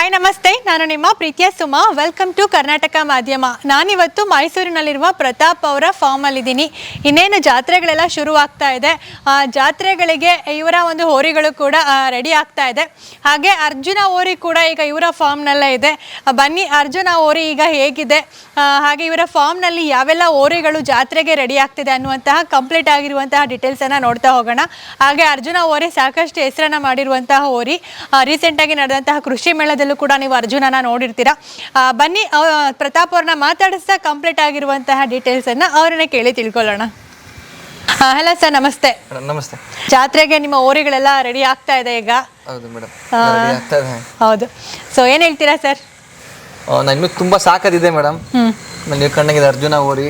Hi ನಮಸ್ತೆ. ನಾನು ನಿಮ್ಮ ಪ್ರೀತಿಯ ಸುಮಾ. ವೆಲ್ಕಮ್ ಟು ಕರ್ನಾಟಕ ಮಾಧ್ಯಮ ನಾನಿವತ್ತು ಮೈಸೂರಿನಲ್ಲಿರುವ ಪ್ರತಾಪ್ ಅವರ ಫಾರ್ಮಲ್ಲಿದ್ದೀನಿ ಇನ್ನೇನು ಜಾತ್ರೆಗಳೆಲ್ಲ ಶುರುವಾಗ್ತಾ ಇದೆ. ಆ, ಜಾತ್ರೆಗಳಿಗೆ ಇವರ ಒಂದು ಹೋರಿಗಳು ಕೂಡ ರೆಡಿ ಆಗ್ತಾ ಇದೆ. ಹಾಗೆ ಅರ್ಜುನ ಹೋರಿ ಕೂಡ ಈಗ ಇವರ ಫಾರ್ಮ್ನಲ್ಲೇ ಇದೆ. ಬನ್ನಿ, ಅರ್ಜುನ ಹೋರಿ ಈಗ ಹೇಗಿದೆ? ಹಾಗೆ ಇವರ ಫಾರ್ಮ್ನಲ್ಲಿ ಯಾವೆಲ್ಲ ಹೋರಿಗಳು ಜಾತ್ರೆಗೆ ರೆಡಿ ಆಗ್ತಿದೆ ಅನ್ನುವಂತಹ ಕಂಪ್ಲೀಟ್ ಆಗಿರುವಂತಹ ಡೀಟೇಲ್ಸನ್ನು ನೋಡ್ತಾ ಹೋಗೋಣ. ಹಾಗೆ ಅರ್ಜುನ ಹೋರಿ ಸಾಕಷ್ಟು ಹೆಸರನ್ನ ಮಾಡಿರುವಂತಹ ಹೋರಿ. ರೀಸೆಂಟಾಗಿ ನಡೆದಂತಹ ಕೃಷಿ ಮೇಳದಲ್ಲೂ ಕೂಡ ನೀವು ಅರ್ಜುನನ ನೋಡಿರ್ತೀರಾ. ಬನ್ನಿ ಪ್ರತಾಪ್ ಅವ್ರನ್ನ ಮಾತಾಡಿಸ್ತಾ ಕಂಪ್ಲೀಟ್ ಆಗಿರುವಂತಹ ಡೀಟೇಲ್ಸ್ ಅನ್ನ ಅವ್ರನ್ನ ಕೇಳಿ ತಿಳ್ಕೊಳ್ಳೋಣ. ಹಲೋ ಸರ್ ನಮಸ್ತೆ. ನಮಸ್ತೆ. ಜಾತ್ರೆಗೆ ನಿಮ್ಮ ಊರಿಗಳೆಲ್ಲ ರೆಡಿ ಆಗ್ತಾ ಇದೆ ಈಗ? ಹೌದು ಮೇಡಮ್ ಹೌದು. ಸೊ ಏನ್ ಹೇಳ್ತೀರಾ ಸರ್ ನಾನು ತುಂಬಾ ಸಾಕದಿದೆ ಮೇಡಮ್ ನೀವು ಕಣ್ಣಿಗೆ ಅರ್ಜುನ ಓರಿ.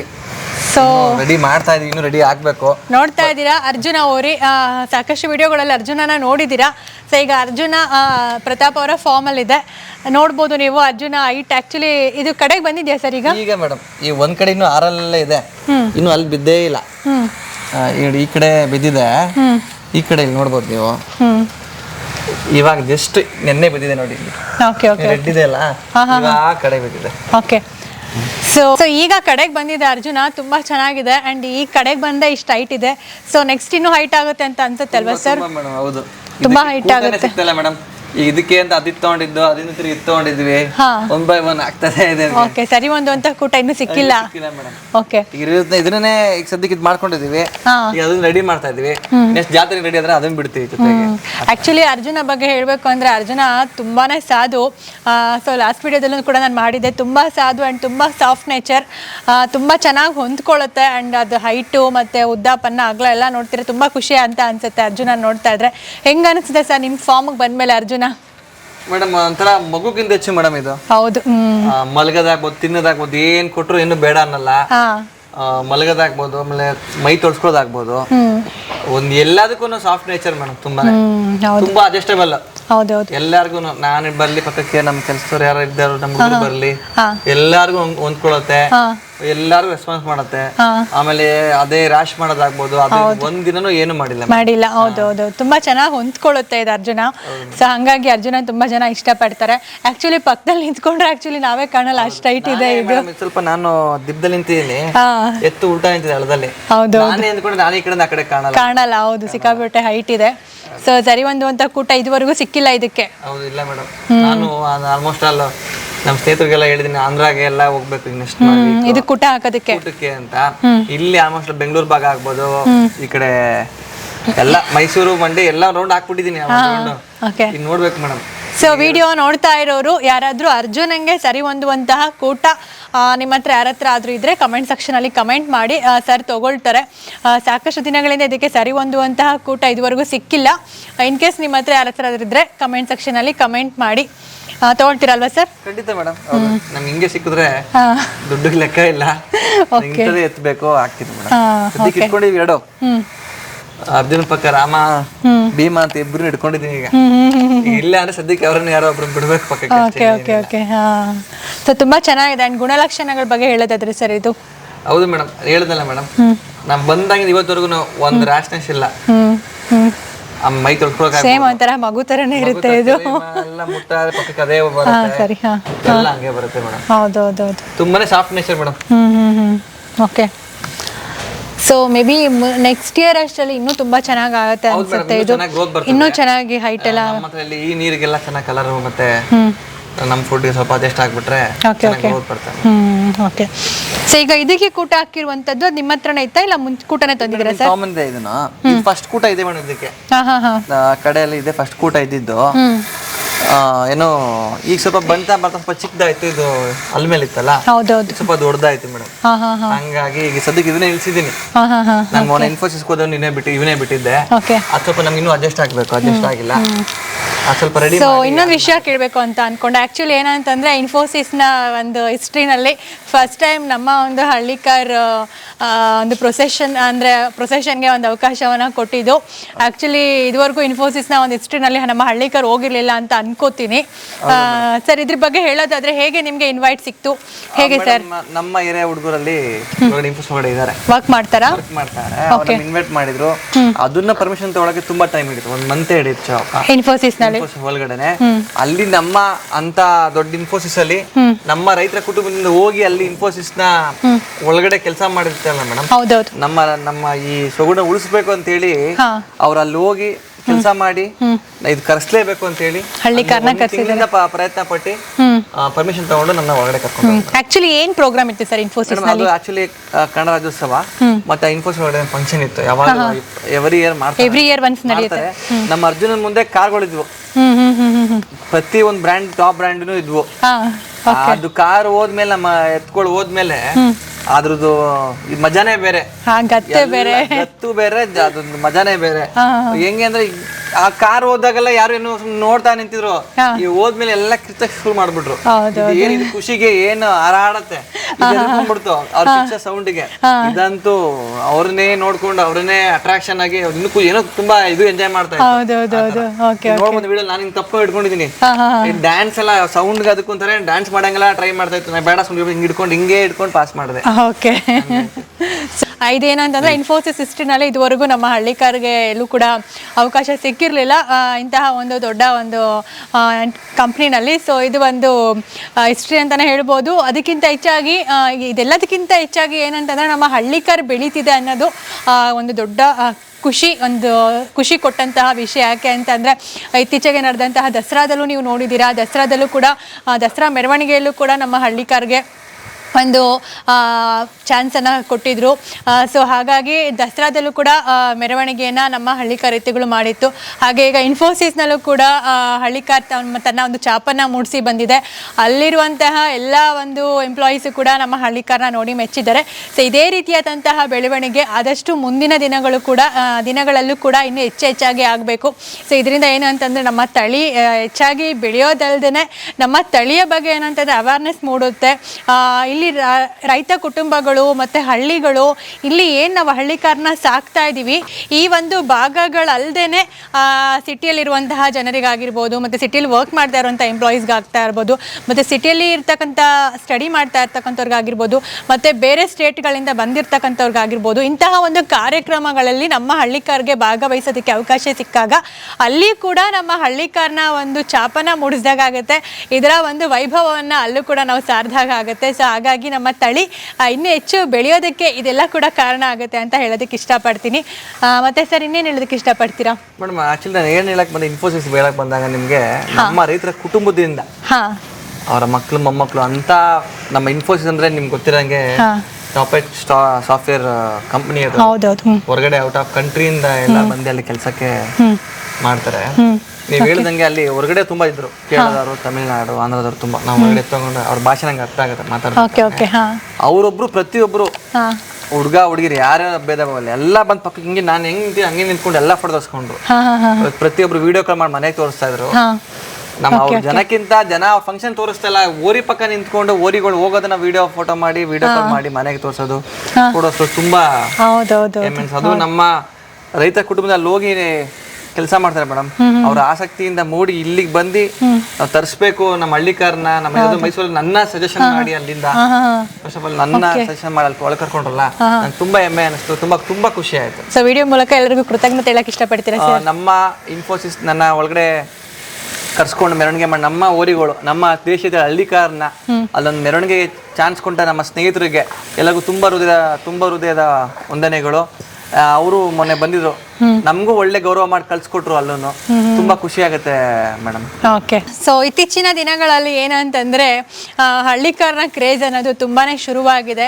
ಸೊ ರೆಡಿ ಮಾಡ್ತಾ ಇದೀವಿ ಇನ್ನು ರೆಡಿ ಆಗಬೇಕು. ನೋಡ್ತಾ ಇದ್ದೀರಾ ಅರ್ಜುನ ಓರಿ ಸಾಕಷ್ಟು ವಿಡಿಯೋಗಳಲ್ಲಿ ಅರ್ಜುನನ ನೋಡಿದ್ದೀರಾ? ಸೊ ಈಗ ಅರ್ಜುನ ಪ್ರತಾಪ್ ಅವರ ಫಾರ್ಮ್ ಅಲ್ಲಿ ಇದೆ. ನೋಡ್ಬೋದು ನೀವು ಅರ್ಜುನ ಐಟ್ ಆಕ್ಚುಲಿ ಇದು ಕಡೆಗೆ ಬಂದಿದ್ಯಾ ಸರ್ ಈಗ? ಈಗ ಮೇಡಮ್ ಈ ಒಂದ್ ಕಡೆ ಇನ್ನು ಆರಲ್ಲೇ ಇದೆ. ಇನ್ನು ಅಲ್ಲಿ ಬಿದ್ದೇ ಇಲ್ಲ. ಆ, ಈ- ಈ ಕಡೆ ಬಿದ್ದಿದೆ. ಈ ಕಡೆ ಇಲ್ಲಿ ನೋಡ್ಬೋದು ನೀವು. ಇವಾಗ ಜಸ್ಟ್ ನೆನ್ನೆ ಬಿದ್ದಿದೆ ನೋಡಿ ಓಕೆ ಓಕೆ ರೆಡ್ ಇದೆ ಅಲ್ಲ? ಆ ಕಡೆ ಬಿದ್ದಿದೆ. ಓಕೆ ಸೊ ಸೊ ಈಗ ಕಡೆಗೆ ಬಂದಿದೆ ಅರ್ಜುನ ತುಂಬಾ ಚೆನ್ನಾಗಿದೆ ಅಂಡ್ ಈ ಕಡೆಗೆ ಬಂದೆ ಇಷ್ಟು ಹೈಟ್ ಇದೆ. ಸೊ ನೆಕ್ಸ್ಟ್ ಇನ್ನೂ ಹೈಟ್ ಆಗುತ್ತೆ ಅಂತ ಅನ್ಸುತ್ತೆ ಅಲ್ವಾ ಸರ್ ಹೌದು. ತುಂಬಾ ಹೈಟ್ ಆಗುತ್ತೆ. ಮೇಡಮ್ ಇದಕ್ಕೆ ಅಂತ ಅದಿತ್ ತಗೊಂಡಿದ್ದು ಅದನ್ನ ತಿರುಗಿ ತಗೊಂಡಿದ್ವಿ. ಒನ್ ಬೈ ಒನ್ ಆಗ್ತದೆ ಇದೆ ಓಕೆ ಸರಿ ಒಂದು ಅಂತ ಕೂಟ ಇನ್ನು ಸಿಕ್ಕಿಲ್ಲ. ಓಕೆ ಈಗ ಇದನ್ನೇ ಈಗ ಸದ್ಯಕ್ಕೆ ಇದು ಮಾಡ್ಕೊಂಡಿದೀವಿ ಹಾ. ಈಗ ಅದನ್ನ ರೆಡಿ ಮಾಡ್ತಾ ಇದ್ದೀವಿ. ನೆಕ್ಸ್ಟ್ ಜಾತ್ರೆ ರೆಡಿ ಆದ್ರೆ ಅದನ್ನ ಬಿಡ್ತೀವಿ ಜೊತೆಗೆ. ಆಕ್ಚುಲಿ ಅರ್ಜುನ ಬಗ್ಗೆ ಹೇಳಬೇಕು ಅಂದ್ರೆ ಅರ್ಜುನ ತುಂಬಾನೇ ಸಾಧು. ಸೊ ಲಾಸ್ಟ್ ವಿಡಿಯೋದಲ್ಲೂ ಕೂಡ ನಾನು ಮಾಡಿದ್ದೆ. ತುಂಬಾ ಸಾಧು ಅಂಡ್ ತುಂಬಾ ಸಾಫ್ಟ್ ನೇಚರ್ ತುಂಬಾ ಚೆನ್ನಾಗಿ ಹೊಂದ್ಕೊಳ್ಳುತ್ತೆ ಅಂಡ್ ಅದು ಹೈಟು ಮತ್ತೆ ಉದ್ದಾಪನ್ನ ಅಗಲ ಎಲ್ಲ ನೋಡ್ತೀರಾ ತುಂಬಾ ಖುಷಿ ಅಂತ ಅನ್ಸುತ್ತೆ ಅರ್ಜುನ ನೋಡ್ತಾ ಇದ್ರೆ. ಹೆಂಗ ಅನಿಸುತ್ತೆ ಸರ್ ನಿಮ್ ಫಾರ್ಮ್ ಬಂದ್ಮೇಲೆ ಅರ್ಜುನ? ಮೇಡಮ್ ಒಂಥರ ಮಗುಗಿಂತ ಹೆಚ್ಚು ಮೇಡಮ್ ಇದು. ಹೌದು ಆ, ಮಲಗದಾಗ್ಬೋದು ತಿನ್ನೋದಾಗ್ಬೋದು ಏನ್ ಕೊಟ್ರು ಏನು ಬೇಡ ಅನ್ನಲ್ಲ. ಹಾ. ಆ, ಮಲಗದಾಗ್ಬೋದು ಆಮೇಲೆ ಮೈ ತೊಳ್ಸ್ಕೊಳೋದಾಗ್ಬೋದು ಒಂದ್ ಎಲ್ಲದಕ್ಕೂ ಸಾಫ್ಟ್ ನೇಚರ್ ಮೇಡಮ್ ತುಂಬಾನೇ. ಹೌದು. ತುಂಬಾ ಅಡ್ಜಸ್ಟೇಬಲ್ ಹೌದು ಹೌದು. ಎಲ್ಲಾರ್ಗು ನಾನು ಬರ್ಲಿ ಪಕ್ಕಕ್ಕೆ ನಮ್ ಕೆಲಸದವ್ರು ಯಾರು ಇದ್ದಾರೋ ನಮ್ಗೆ ಹುಡುಗರು ಬರ್ಲಿ. ಎಲ್ಲಾರ್ಗು ಹೊಂದ್- ಹೊಂದ್ಕೊಳತ್ತೆ. ಎಲ್ಲಾರು ಎಲ್ಲಾರ್ಗು ರೆಸ್ಪಾನ್ಸ್ ಮಾಡತ್ತೆ. ಆಮೇಲೆ ಅದೇ ರಾಶ್ ಮಾಡೋದಾಗ್ಬೋದು ಅದೇ ಒಂದ್ ದಿನನೂ ಏನು ಮಾಡಿಲ್ಲ ಮಾಡಿಲ್ಲ ಹೌದೌದು ಹೌದು ತುಂಬಾ ಚೆನ್ನಾಗಿ ಹೊಂದ್ಕೊಳ್ಳುತ್ತೆ ಇದು ಅರ್ಜುನ. ಸೊ ಹಂಗಾಗಿ ಅರ್ಜುನ ತುಂಬಾ ಜನ ಇಷ್ಟಪಡ್ತಾರೆ. ಆಕ್ಚುಲಿ ಪಕ್ಕದಲ್ಲಿ ನಿಂತ್ಕೊಂಡ್ರೆ ಆಕ್ಚುಲಿ ನಾವೇ ಕಾಣಲ್ಲ ಅಷ್ಟು ಹೈಟ್ ಇದೆ ಇದು. ಸ್ವಲ್ಪ ನಾನು ದಿಬ್ಬದಲ್ಲಿ ನಿಂತಿದ್ದೀನಿ. ಹಾ. ಎತ್ತು ಉಲ್ಟಾ ನಿಂತಿದೆ ಹಳದಲ್ಲಿ ಹೌದು ನಾನೇ ಅಂದ್ಕೊಂಡು ನಾನು ಈ ಕಡೆ ಆ ಕಡೆ ಕಾಣಲ್ಲ. ಕಾಣಲ್ಲ ಹೌದು. ಸಿಕ್ಕಾಪಟ್ಟೆ ಹೈಟ್ ಇದೆ. ಸೊ ಸರಿ ಒಂದು ಅಂತ ಕೂಟ ಇದುವರೆಗೂ ಸಿಕ್ಕಿಲ್ಲ ಇದಕ್ಕೆ. ಹೌದು ಇಲ್ಲ ಮೇಡಮ್ ನಾನು ಆಲ್ಮೋಸ್ಟ್ ಆಲ್ ನಮ್ಮ ಸ್ನೇಹಿತರಿಗೆಲ್ಲ ಹೇಳಿದೀನಿ ಆಂಧ್ರಾಗೆ ಎಲ್ಲ ಹೋಗ್ಬೇಕು ನೆಕ್ಸ್ಟ್ ಇದು ಕೂಟ ಹಾಕೋದಕ್ಕೆ. ಕೂಟಕ್ಕೆ ಅಂತ. ಇಲ್ಲಿ ಆಲ್ಮೋಸ್ಟ್ ಬೆಂಗಳೂರು ಭಾಗ ಆಗ್ಬೋದು ಈ ಕಡೆ ಎಲ್ಲ ಮೈಸೂರು ಮಂಡಿ ಎಲ್ಲ ರೌಂಡ್ ಹಾಕ್ಬಿಟ್ಟಿದೀನಿ. ನೋಡ್ಬೇಕು ಮೇಡಮ್ ಸೊ ವಿಡಿಯೋ ನೋಡ್ತಾ ಇರೋರು ಯಾರಾದರೂ ಅರ್ಜುನಂಗೆ ಸರಿ ಹೊಂದುವಂತಹ ಕೂಟ ನಿಮ್ಮ ಹತ್ರ ಯಾರ ಹತ್ರ ಆದರೂ ಇದ್ದರೆ ಕಮೆಂಟ್ ಸೆಕ್ಷನಲ್ಲಿ ಕಮೆಂಟ್ ಮಾಡಿ ಸರ್ ತೊಗೊಳ್ತಾರೆ. ಸಾಕಷ್ಟು ದಿನಗಳಿಂದ ಇದಕ್ಕೆ ಸರಿ ಹೊಂದುವಂತಹ ಕೂಟ ಇದುವರೆಗೂ ಸಿಕ್ಕಿಲ್ಲ. ಇನ್ ಕೇಸ್ ನಿಮ್ಮ ಹತ್ರ ಯಾರ ಹತ್ರ ಆದ್ರೂ ಇದ್ದರೆ ಕಮೆಂಟ್ ಸೆಕ್ಷನಲ್ಲಿ ಕಮೆಂಟ್ ಮಾಡಿ. ತಗೊಳ್ತೀರಲ್ವಾ ಸರ್ ಖಂಡಿತ ಮೇಡಮ್ ನಮ್ಗೆ ಹಿಂಗೆ ಸಿಕ್ಕಿದ್ರೆ ದುಡ್ಡು ಲೆಕ್ಕ ಇಲ್ಲ. ಎತ್ತಬೇಕು ಮೇಡಮ್ ಇಟ್ಕೊಂಡಿವಿ ಎರಡು. ಅರ್ಜುನ ಪಕ್ಕ ರಾಮ ಭೀಮ ಅಂತ ಇಬ್ರು ಇಟ್ಕೊಂಡಿದೀನಿ ಈಗ. ಇಲ್ಲ ಅಂದ್ರೆ ಸದ್ಯಕ್ಕೆ ಅವ್ರನ್ನ ಯಾರೋ ಒಬ್ರು ಬಿಡ್ಬೇಕು ಪಕ್ಕಕ್ಕೆ ಓಕೆ ಓಕೆ ಓಕೆ ಹಾಂ. ಸೊ ತುಂಬಾ ಚೆನ್ನಾಗಿದೆ. ಅಂಡ್ ಗುಣಲಕ್ಷಣಗಳ ಬಗ್ಗೆ ಹೇಳೋದಾದ್ರೆ ಸರ್ ಇದು? ಹೌದು ಮೇಡಮ್ ಹೇಳದಲ್ಲ ಮೇಡಮ್ ನಾನ್ ಬಂದಾಗಿಂದ ಇವತ್ತವರೆಗೂ ಒಂದ್ ರ್ಯಾಶ್ನೆಸ್ ಇಲ್ಲ ಮೈ ತೊಳ್ಕೊಳಕ ಸೇಮ್ ಒಂಥರ ಮಗು ತರನೇ ಇರುತ್ತೆ ಇದು. ಎಲ್ಲ ಮುಟ್ಟ ಪಕ್ಕಕ್ಕೆ ಅದೇ ಹಾಂ ಬರುತ್ತೆ. ಸರಿ ಹಾ ಎಲ್ಲ ಹಂಗೆ ಬರುತ್ತೆ ಮೇಡಮ್ ಹೌದು ಹೌದು ಹೌದು. ತುಂಬಾನೇ soft nature madam hmm hmm hmm. Okay so maybe next year ಅಷ್ಟರಲ್ಲಿ ಇನ್ನೂ ತುಂಬಾ ಚೆನ್ನಾಗಿ ಆಗುತ್ತೆ ಹೌದು ಅನ್ಸುತ್ತೆ. ಇನ್ನೂ ಇದು ಚೆನ್ನಾಗಿ ಗ್ರೋತ್ ಬರ್ತದೆ. ಇನ್ನೂ ಚೆನ್ನಾಗಿ ಹೈಟ್ ಎಲ್ಲ ನಮ್ಮ ಈ ನೀರಿಗೆಲ್ಲ ಚೆನ್ನಾಗಿ ಕಲರ್ ಮತ್ತೆ ನಮ್ಮ ಫುಡ್ಗೆ ಸ್ವಲ್ಪ ಅಡ್ಜಸ್ಟ್ ಆಗ್ಬಿಟ್ರೆ ಚೆನ್ನಾಗಿ ಓಕೆ. ಬರ್ತದೆ. ಸೊ ಈಗ ಇದಕ್ಕೆ ಕೂಟ ಹಾಕಿರುವಂತದ್ದು ಅದು ನಿಮ್ಮ ಹತ್ರನೇ ಇತ್ತಾ ಇಲ್ಲ ಮುಂಚೆ ಕೂಟನೇ ತಂದಿದ್ದೀರಾ ಸರ್? ಕಾಮನ್ ಇದೆ ಇದನ್ನ. ಫಸ್ಟ್ ಕೂಟ ಇದೆ ಮೇಡಮ್ ಇದಕ್ಕೆ. ಹಾಂ ಹಾಂ ಹಾಂ. ಆ, ಕಡೆಯಲ್ಲಿ ಇದೆ ಫಸ್ಟ್ ಕೂಟ ಇದ್ದಿದ್ದು. ಏನೋ ಈಗ ಸ್ವಲ್ಪ ಬಂತಾ ಬರ್ತಾ ಸ್ವಲ್ಪ ಚಿಕ್ಕದಾಯ್ತು ಇದು ಅಲ್ ಮೇಲೆ ಇತ್ತಲ್ಲ ಹೌದು ಹೌದು ಸ್ವಲ್ಪ ದೊಡ್ಡದಾಯ್ತು ಮೇಡಮ್ ಹಾ ಹಾ ಹಾ. ಹಂಗಾಗಿ ಈಗ ಸದ್ಯಕ್ಕೆ ಇದನ್ನೇ ಇಳಿಸಿದ್ದೀನಿ ಹಾ ಹಾಂ ಹಾಂ ನಾನು ಮೊನ್ನೆ ಇನ್ಫೋಸಿಸ್ ಕೋದ್ ನೀನೇ ಬಿಟ್ಟು ಇವನೇ ಬಿಟ್ಟಿದ್ದೆ. ಓಕೆ ಅದು ಸ್ವಲ್ಪ ನಮ್ಗೆ ಇನ್ನೂ ಅಡ್ಜಸ್ಟ್ ಆಗಬೇಕು ಅಡ್ಜಸ್ಟ್ ಆಗಿಲ್ಲ. ಅದು ಸ್ವಲ್ಪ ರೆಡಿ ಸೊ ಇನ್ನೊಂದು ವಿಷಯ ಕೇಳಬೇಕು ಅಂತ ಅನ್ಕೊಂಡೆ. ಆ್ಯಕ್ಚುಲಿ ಏನಂತಂದರೆ ಇನ್ಫೋಸಿಸ್ನ ಒಂದು ಹಿಸ್ಟ್ರಿನಲ್ಲಿ ಫಸ್ಟ್ ಟೈಮ್ ನಮ್ಮ ಒಂದು ಹಳ್ಳಿಕಾರ್ ಒಂದು ಪ್ರೊಸೆಷನ್ ಅಂದರೆ ಪ್ರೊಸೆಷನ್ಗೆ ಒಂದು ಅವಕಾಶವನ್ನು ಕೊಟ್ಟಿದ್ದು. ಆ್ಯಕ್ಚುಲಿ ಇದುವರೆಗೂ ಇನ್ಫೋಸಿಸ್ನ ಒಂದು ಹಿಸ್ಟ್ರಿನಲ್ಲಿ ನಮ್ಮ ಹಳ್ಳಿಕಾರ್ ಹೋಗಿರಲಿಲ್ಲ ಅಂತ ಅನ್ಕೋತೀನಿ. ಸರ್ ಇದ್ರ ಬಗ್ಗೆ ಹೇಳೋದಾದ್ರೆ ಹೇಗೆ ನಿಮ್ಗೆ ಇನ್ವೈಟ್ ಸಿಕ್ತು? ಹೇಗೆ ಸರ್? ನಮ್ಮ ಏರಿಯಾ ಹುಡುಗರಲ್ಲಿ ಇದ್ದಾರೆ ವರ್ಕ್ ಮಾಡ್ತಾರಾ? ಮಾಡ್ತಾರೆ. ಇನ್ವೈಟ್ ಮಾಡಿದ್ರು. ಅದನ್ನ ಪರ್ಮಿಷನ್ ತಗೊಳಕ್ಕೆ ತುಂಬಾ ಟೈಮ್ ಹಿಡಿತು. ಒಂದ್ ಮಂತ್ ಹಿಡಿತು ಇನ್ಫೋಸಿಸ್ನಲ್ಲಿ? ಒಳಗಡೆನೆ. ಅಲ್ಲಿ ನಮ್ಮ ಅಂತ ದೊಡ್ಡ ಇನ್ಫೋಸಿಸ್ ಅಲ್ಲಿ ನಮ್ಮ ರೈತರ ಕುಟುಂಬದಿಂದ ಹೋಗಿ ಅಲ್ಲಿ ಇನ್ಫೋಸಿಸ್ನ ಒಳಗಡೆ ಕೆಲಸ ಮಾಡಿರ್ತಲ್ಲ ಮೇಡಮ್? ನಮ್ಮ ನಮ್ಮ ಈ ಸೊಗುಣ ಉಳಿಸ್ಬೇಕು ಅಂತ ಹೇಳಿ ಅವ್ರಲ್ಲಿ ಅಲ್ಲಿ ಹೋಗಿ ಕೆಲಸ ಮಾಡಿ ಇದು ಕರೆಸ್ಲೇಬೇಕು ಅಂತ ಹೇಳಿ ಹಳ್ಳಿಕಾರ್ನ ತಿಂಗಳಿಂದ ಪ್ರಯತ್ನ ಪಟ್ಟಿ ಪರ್ಮಿಷನ್ ತಗೊಂಡು ನನ್ನ ಒಳಗಡೆ ಕರ್ಕೊಂಡು ಆಕ್ಚುಲಿ ಏನ್ ಪ್ರೋಗ್ರಾಮ್ ಇತ್ತು ಸರ್ ಇನ್ಫೋಸಿಸ್ ಅದು ಆಕ್ಚುಲಿ ಕನ್ನಡ ರಾಜ್ಯೋತ್ಸವ. ಮತ್ತೆ ಇನ್ಫೋಸಿಸ್ ಒಳಗಡೆ ಫಂಕ್ಷನ್ ಇತ್ತು. ಯಾವಾಗ ಎವ್ರಿ ಇಯರ್ ಮಾಡ್ತಾರೆ. ಎವ್ರಿ ಇಯರ್ ಒನ್ಸ್ ನಡೆಯುತ್ತೆ. ನಮ್ಮ ಅರ್ಜುನನ್ ಮುಂದೆ ಕಾರ್ಗಳಿದ್ವು. ಪ್ರತಿ ಒಂದ್ ಬ್ರ್ಯಾಂಡ್ ಟಾಪ್ ಬ್ರ್ಯಾಂಡ್ನು ಇದ್ವು. ಅದು ಕಾರ್ ಹೋದ್ಮೇಲೆ ನಮ್ಮ ಎತ್ಕೊಳ್ ಹೋದ್ಮೇಲೆ ಅದ್ರದ್ದು ಮಜಾನೇ ಬೇರೆ. ಗತ್ತೆ ಬೇರೆ. ಅದೊಂದು ಗತ್ತು ಬೇರೆ ಮಜಾನೇ ಬೇರೆ. ಹೆಂಗೆ ಅಂದ್ರೆ ಆ ಕಾರ್ ಹೋದಾಗೆಲ್ಲ ಯಾರು ಏನು ನೋಡ್ತಾ ನಿಂತಿದ್ರು. ಈ ಹೋದ್ಮೇಲೆ ಎಲ್ಲ ಕಿರ್ತ ಶುರು ಮಾಡ್ಬಿಟ್ರು. ಏನಿದು ಖುಷಿಗೆ ಏನು ಹಾರಾಡತ್ತೆ? ಬಿಡ್ತು ಅವ್ರ ಪಿಕ್ಚರ್ ಸೌಂಡ್ಗೆ. ಇದಂತೂ ಅವ್ರನ್ನೇ ನೋಡ್ಕೊಂಡು ಅವ್ರನ್ನೇ ಅಟ್ರಾಕ್ಷನ್ ಆಗಿ ಇನ್ನು ಏನೋ ತುಂಬಾ ಇದು ಎಂಜಾಯ್ ಮಾಡ್ತಾ ನೋಡ್ಬಂದು ವಿಡಿಯೋ ನಾನು ಹಿಂಗ್ ತಪ್ಪು ಇಟ್ಕೊಂಡಿದೀನಿ. ಡ್ಯಾನ್ಸ್ ಎಲ್ಲ ಸೌಂಡ್ ಅದಕ್ಕೂ ಅಂತಾರೆ ಡ್ಯಾನ್ಸ್ ಮಾಡಂಗೆಲ್ಲ ಟ್ರೈ ಮಾಡ್ತಾ ಇತ್ತು. ನಾನು ಬೇಡ ಸುಮ್ಮನೆ ಹಿಂಗ್ ಹಿಡ್ಕೊಂಡು ಹಿಂಗೆ ಹಿಡ್ಕೊಂಡು ಪಾಸ್ ಮಾಡಿದೆ. ಓಕೆ. ಇದೇನಂತಂದ್ರೆ ಇನ್ಫೋಸಿಸ್ ಸಿಸ್ಟಿನಲ್ಲಿ ಇದುವರೆಗೂ ನಮ್ಮ ಹಳ್ಳಿಕಾರ್ಗೆ ಎಲ್ಲೂ ಕೂಡ ಅವಕಾಶ ಸಿಕ್ಕಿರಲಿಲ್ಲ ಇಂತಹ ಒಂದು ದೊಡ್ಡ ಒಂದು ಕಂಪ್ನಿನಲ್ಲಿ ಸೊ ಇದು ಒಂದು ಹಿಸ್ಟ್ರಿ ಅಂತಲೇ ಹೇಳ್ಬೋದು. ಅದಕ್ಕಿಂತ ಹೆಚ್ಚಾಗಿ ಇದೆಲ್ಲದಕ್ಕಿಂತ ಹೆಚ್ಚಾಗಿ ಏನಂತಂದರೆ ನಮ್ಮ ಹಳ್ಳಿಕಾರ್ ಬೆಳೀತಿದೆ ಅನ್ನೋದು ಒಂದು ದೊಡ್ಡ ಖುಷಿ, ಒಂದು ಖುಷಿ ಕೊಟ್ಟಂತಹ ವಿಷಯ. ಯಾಕೆ ಅಂತಂದರೆ, ಇತ್ತೀಚೆಗೆ ನಡೆದಂತಹ ದಸರಾದಲ್ಲೂ ನೀವು ನೋಡಿದ್ದೀರಾ? ದಸರಾದಲ್ಲೂ ಕೂಡ ದಸರಾ ಮೆರವಣಿಗೆಯಲ್ಲೂ ಕೂಡ ನಮ್ಮ ಹಳ್ಳಿಕಾರ್ಗೆ ಒಂದು ಚಾನ್ಸನ್ನು ಕೊಟ್ಟಿದ್ರು. ಸೊ ಹಾಗಾಗಿ ದಸರಾದಲ್ಲೂ ಕೂಡ ಮೆರವಣಿಗೆಯನ್ನು ನಮ್ಮ ಹಳ್ಳಿ ಎತ್ತಿಗಳು ಮಾಡಿತ್ತು. ಹಾಗೆ ಈಗ ಇನ್ಫೋಸಿಸ್ನಲ್ಲೂ ಕೂಡ ಹಳ್ಳಿ ಹಳ್ಳಿಕಾರ್ ತನ್ನ ಒಂದು ಚಾಪನ್ನು ಮೂಡಿಸಿ ಬಂದಿದೆ. ಅಲ್ಲಿರುವಂತಹ ಎಲ್ಲ ಒಂದು ಎಂಪ್ಲಾಯೀಸು ಕೂಡ ನಮ್ಮ ಹಳ್ಳಿಕಾರನ ನೋಡಿ ಮೆಚ್ಚಿದ್ದಾರೆ. ಸೊ ಇದೇ ರೀತಿಯಾದಂತಹ ಬೆಳವಣಿಗೆ ಆದಷ್ಟು ಮುಂದಿನ ದಿನಗಳು ಕೂಡ ದಿನಗಳಲ್ಲೂ ಕೂಡ ಇನ್ನೂ ಹೆಚ್ಚು ಹೆಚ್ಚಾಗಿ ಆಗಬೇಕು. ಸೊ ಇದರಿಂದ ಏನು ಅಂತಂದರೆ ನಮ್ಮ ತಳಿ ಹೆಚ್ಚಾಗಿ ಬೆಳೆಯೋದಲ್ದೇ ನಮ್ಮ ತಳಿಯ ಬಗ್ಗೆ ಏನಂತಂದರೆ ಅವೇರ್ನೆಸ್ ಮೂಡುತ್ತೆ. ಆ, ಇಲ್ಲಿ ರೈತ ಕುಟುಂಬಗಳು ಮತ್ತು ಹಳ್ಳಿಗಳು ಇಲ್ಲಿ ಏನು ನಾವು ಹಳ್ಳಿಕಾರನ್ನ ಸಾಕ್ತಾ ಇದ್ದೀವಿ ಈ ಒಂದು ಭಾಗಗಳಲ್ಲದೇ ಸಿಟಿಯಲ್ಲಿರುವಂತಹ ಜನರಿಗಾಗಿರ್ಬೋದು, ಮತ್ತು ಸಿಟಿಯಲ್ಲಿ ವರ್ಕ್ ಮಾಡ್ತಾ ಇರುವಂಥ ಎಂಪ್ಲಾಯೀಸ್ಗೆ ಆಗ್ತಾ ಇರ್ಬೋದು, ಮತ್ತು ಸಿಟಿಯಲ್ಲಿ ಇರ್ತಕ್ಕಂಥ ಸ್ಟಡಿ ಮಾಡ್ತಾ ಇರ್ತಕ್ಕಂಥವ್ರಿಗಾಗಿರ್ಬೋದು, ಮತ್ತು ಬೇರೆ ಸ್ಟೇಟ್ಗಳಿಂದ ಬಂದಿರ್ತಕ್ಕಂಥವ್ರಿಗಾಗಿರ್ಬೋದು, ಇಂತಹ ಒಂದು ಕಾರ್ಯಕ್ರಮಗಳಲ್ಲಿ ನಮ್ಮ ಹಳ್ಳಿಕಾರ್ಗೆ ಭಾಗವಹಿಸೋದಕ್ಕೆ ಅವಕಾಶ ಸಿಕ್ಕಾಗ ಅಲ್ಲಿ ಕೂಡ ನಮ್ಮ ಹಳ್ಳಿಕಾರ್ನ ಒಂದು ಚಾಪನ ಮೂಡಿಸಿದಾಗುತ್ತೆ ಇದರ ಒಂದು ವೈಭವವನ್ನು ಅಲ್ಲೂ ಕೂಡ ನಾವು ಸಾರಿದಾಗ ಆಗುತ್ತೆ ಸೊ ಹಾಗಾಗಿ ನಮ್ಮ ತಳಿ ಇನ್ನೂ ಹೆಚ್ಚು ಬೆಳೆಯೋದಕ್ಕೆ ಇದೆಲ್ಲ ಕೂಡ ಕಾರಣ ಆಗುತ್ತೆ ಅಂತ ಹೇಳೋದಕ್ಕೆ ಇಷ್ಟಪಡ್ತೀನಿ. ಮತ್ತೆ ಸರ್ ಇನ್ನೇನು ಹೇಳೋದಕ್ಕೆ ಇಷ್ಟಪಡ್ತೀರಾ? ಮೇಡಮ್ ಆಕ್ಚುಲಿ ನಾನು ಏನು ಹೇಳಕ್ ಬಂದ ಇನ್ಫೋಸಿಸ್ ಹೇಳಕ್ ಬಂದಾಗ ನಿಮಗೆ ನಮ್ಮ ರೈತರ ಕುಟುಂಬದಿಂದ. ಅವರ ಮಕ್ಕಳು ಮೊಮ್ಮಕ್ಕಳು ಅಂತ ನಮ್ಮ ಇನ್ಫೋಸಿಸ್ ಅಂದ್ರೆ ನಿಮ್ಗೆ ಗೊತ್ತಿರಂಗೆ ಟಾಪೆಟ್ ಸಾಫ್ಟ್ವೇರ್ ಕಂಪನಿ ಹೊರಗಡೆ ಔಟ್ ಆಫ್ ಕಂಟ್ರಿಯಿಂದ ಎಲ್ಲ ಬಂದು ಅಲ್ಲಿ ಕೆಲಸಕ್ಕೆ ಮಾಡ್ತಾರೆ. ನೀವು ಹೇಳಿದಂಗೆ ಅಲ್ಲಿ ಹೊರಗಡೆ ತುಂಬಾ ಇದ್ರು. ಕೇರಳದವರು ತಮಿಳ್ನಾಡು ಆಂಧ್ರದವರು ತುಂಬಾ. ನಾವು ಹೊರಗಡೆ ತಗೊಂಡು ಅವ್ರ ಭಾಷೆ ನಂಗೆ ಅರ್ಥ ಆಗುತ್ತೆ ಮಾತಾಡ್ತಾರೆ ಓಕೆ ಹಾಂ. ಅವರೊಬ್ರು ಪ್ರತಿಯೊಬ್ರು ಹುಡ್ಗ ಹುಡುಗ ಹುಡುಗಿರು ಯಾರ ಭೇದ ಭಾವ ಇಲ್ಲ. ಎಲ್ಲ ಬಂದ್ ಪಕ್ಕ ಹಿಂಗೆ ನಾನು ಹೆಂಗ್ ಹಂಗೆ ನಿಂತ್ಕೊಂಡು ಎಲ್ಲ ಫೋಟೋ ತೋರಿಸ್ಕೊಂಡ್ರು. ಹಾಂ ಹಾಂ ಹಾಂ ಪ್ರತಿಯೊಬ್ರು ವಿಡಿಯೋ ಕಾಲ್ ಮಾಡಿ ಮನೆಗೆ ತೋರಿಸ್ತಾ ಇದ್ರು. ಹಾ. ನಮ್ಮ ಅವ್ರ ಜನಕ್ಕಿಂತ ಜನ ಫಂಕ್ಷನ್ ತೋರಿಸ್ತಾ ಇಲ್ಲ. ಓರಿ ಪಕ್ಕ ನಿಂತ್ಕೊಂಡು ಓರಿಗಳು ಹೋಗೋದನ್ನ ವಿಡಿಯೋ ಫೋಟೋ ಮಾಡಿ ವಿಡಿಯೋ ಕಾಲ್ ಮಾಡಿ ಮನೆಗೆ ತೋರಿಸೋದು. ಫೋಟೋಸ್ ತುಂಬಾ ಹೌದೌದು. ಅದು ನಮ್ಮ ರೈತ ಕುಟುಂಬದಲ್ಲಿ ಹೋಗಿ ಕೆಲಸ ಮಾಡ್ತಾರೆ ಮೇಡಮ್. ಅವ್ರ ಆಸಕ್ತಿಯಿಂದ ಮೂಡಿ ಇಲ್ಲಿಗೆ ಬಂದು ನಾವು ತರಿಸ್ಬೇಕು ನಮ್ಮ ಹಳ್ಳಿಕಾರನ ನಮ್ಮ ಮೈಸೂರಲ್ಲಿ ನನ್ನ ಸಜೆಷನ್ ಮಾಡಿ ಅಲ್ಲಿಂದ. ಫಸ್ಟ್ ಆಫ್ ಆಲ್ ನನ್ನ ಸಜೆಷನ್ ಮಾಡಿ ಅಲ್ಲಿ ಒಳಗೆ ಕರ್ಕೊಂಡ್ರಲ್ಲ ನಂಗೆ ತುಂಬಾ ಹೆಮ್ಮೆ ಅನಿಸ್ತು ತುಂಬಾ ತುಂಬಾ ಖುಷಿ ಆಯ್ತು. ಸೊ ವಿಡಿಯೋ ಮೂಲಕ ಎಲ್ಲರಿಗೂ ಕೃತಜ್ಞತೆ ಹೇಳಕ್ ಇಷ್ಟಪಡ್ತೀರಾ ಆ, ನಮ್ಮ ಇನ್ಫೋಸಿಸ್ ನನ್ನ ಒಳಗಡೆ ಕರ್ಸ್ಕೊಂಡು ಮೆರವಣಿಗೆ ಮಾಡಿ ನಮ್ಮ ಊರಿಗಳು ನಮ್ಮ ದೇಶದ ಹಳ್ಳಿಕಾರನ ಅಲ್ಲೊಂದು ಮೆರವಣಿಗೆ ಚಾನ್ಸ್ ಕೊಟ್ಟ ನಮ್ಮ ಸ್ನೇಹಿತರಿಗೆ ಎಲ್ಲರಿಗೂ ತುಂಬಾ ಹೃದಯ ತುಂಬಾ ಹೃದಯದ ವಂದನೆಗಳು. ಅವರು ಮೊನ್ನೆ ಬಂದಿದ್ರು. ನಮಗೂ ಒಳ್ಳೆ ಗೌರವ ಮಾಡಿ ಕಲ್ಸ್ಕೊಟ್ರು ಅಲ್ಲೂ ತುಂಬಾ ಖುಷಿ ಆಗುತ್ತೆ ಮೇಡಮ್. ಓಕೆ. ಸೊ ಇತ್ತೀಚಿನ ದಿನಗಳಲ್ಲಿ ಏನಂತಂದ್ರೆ ಹಳ್ಳಿಕಾರನ ಕ್ರೇಜ್ ಅನ್ನೋದು ತುಂಬಾನೇ ಶುರುವಾಗಿದೆ.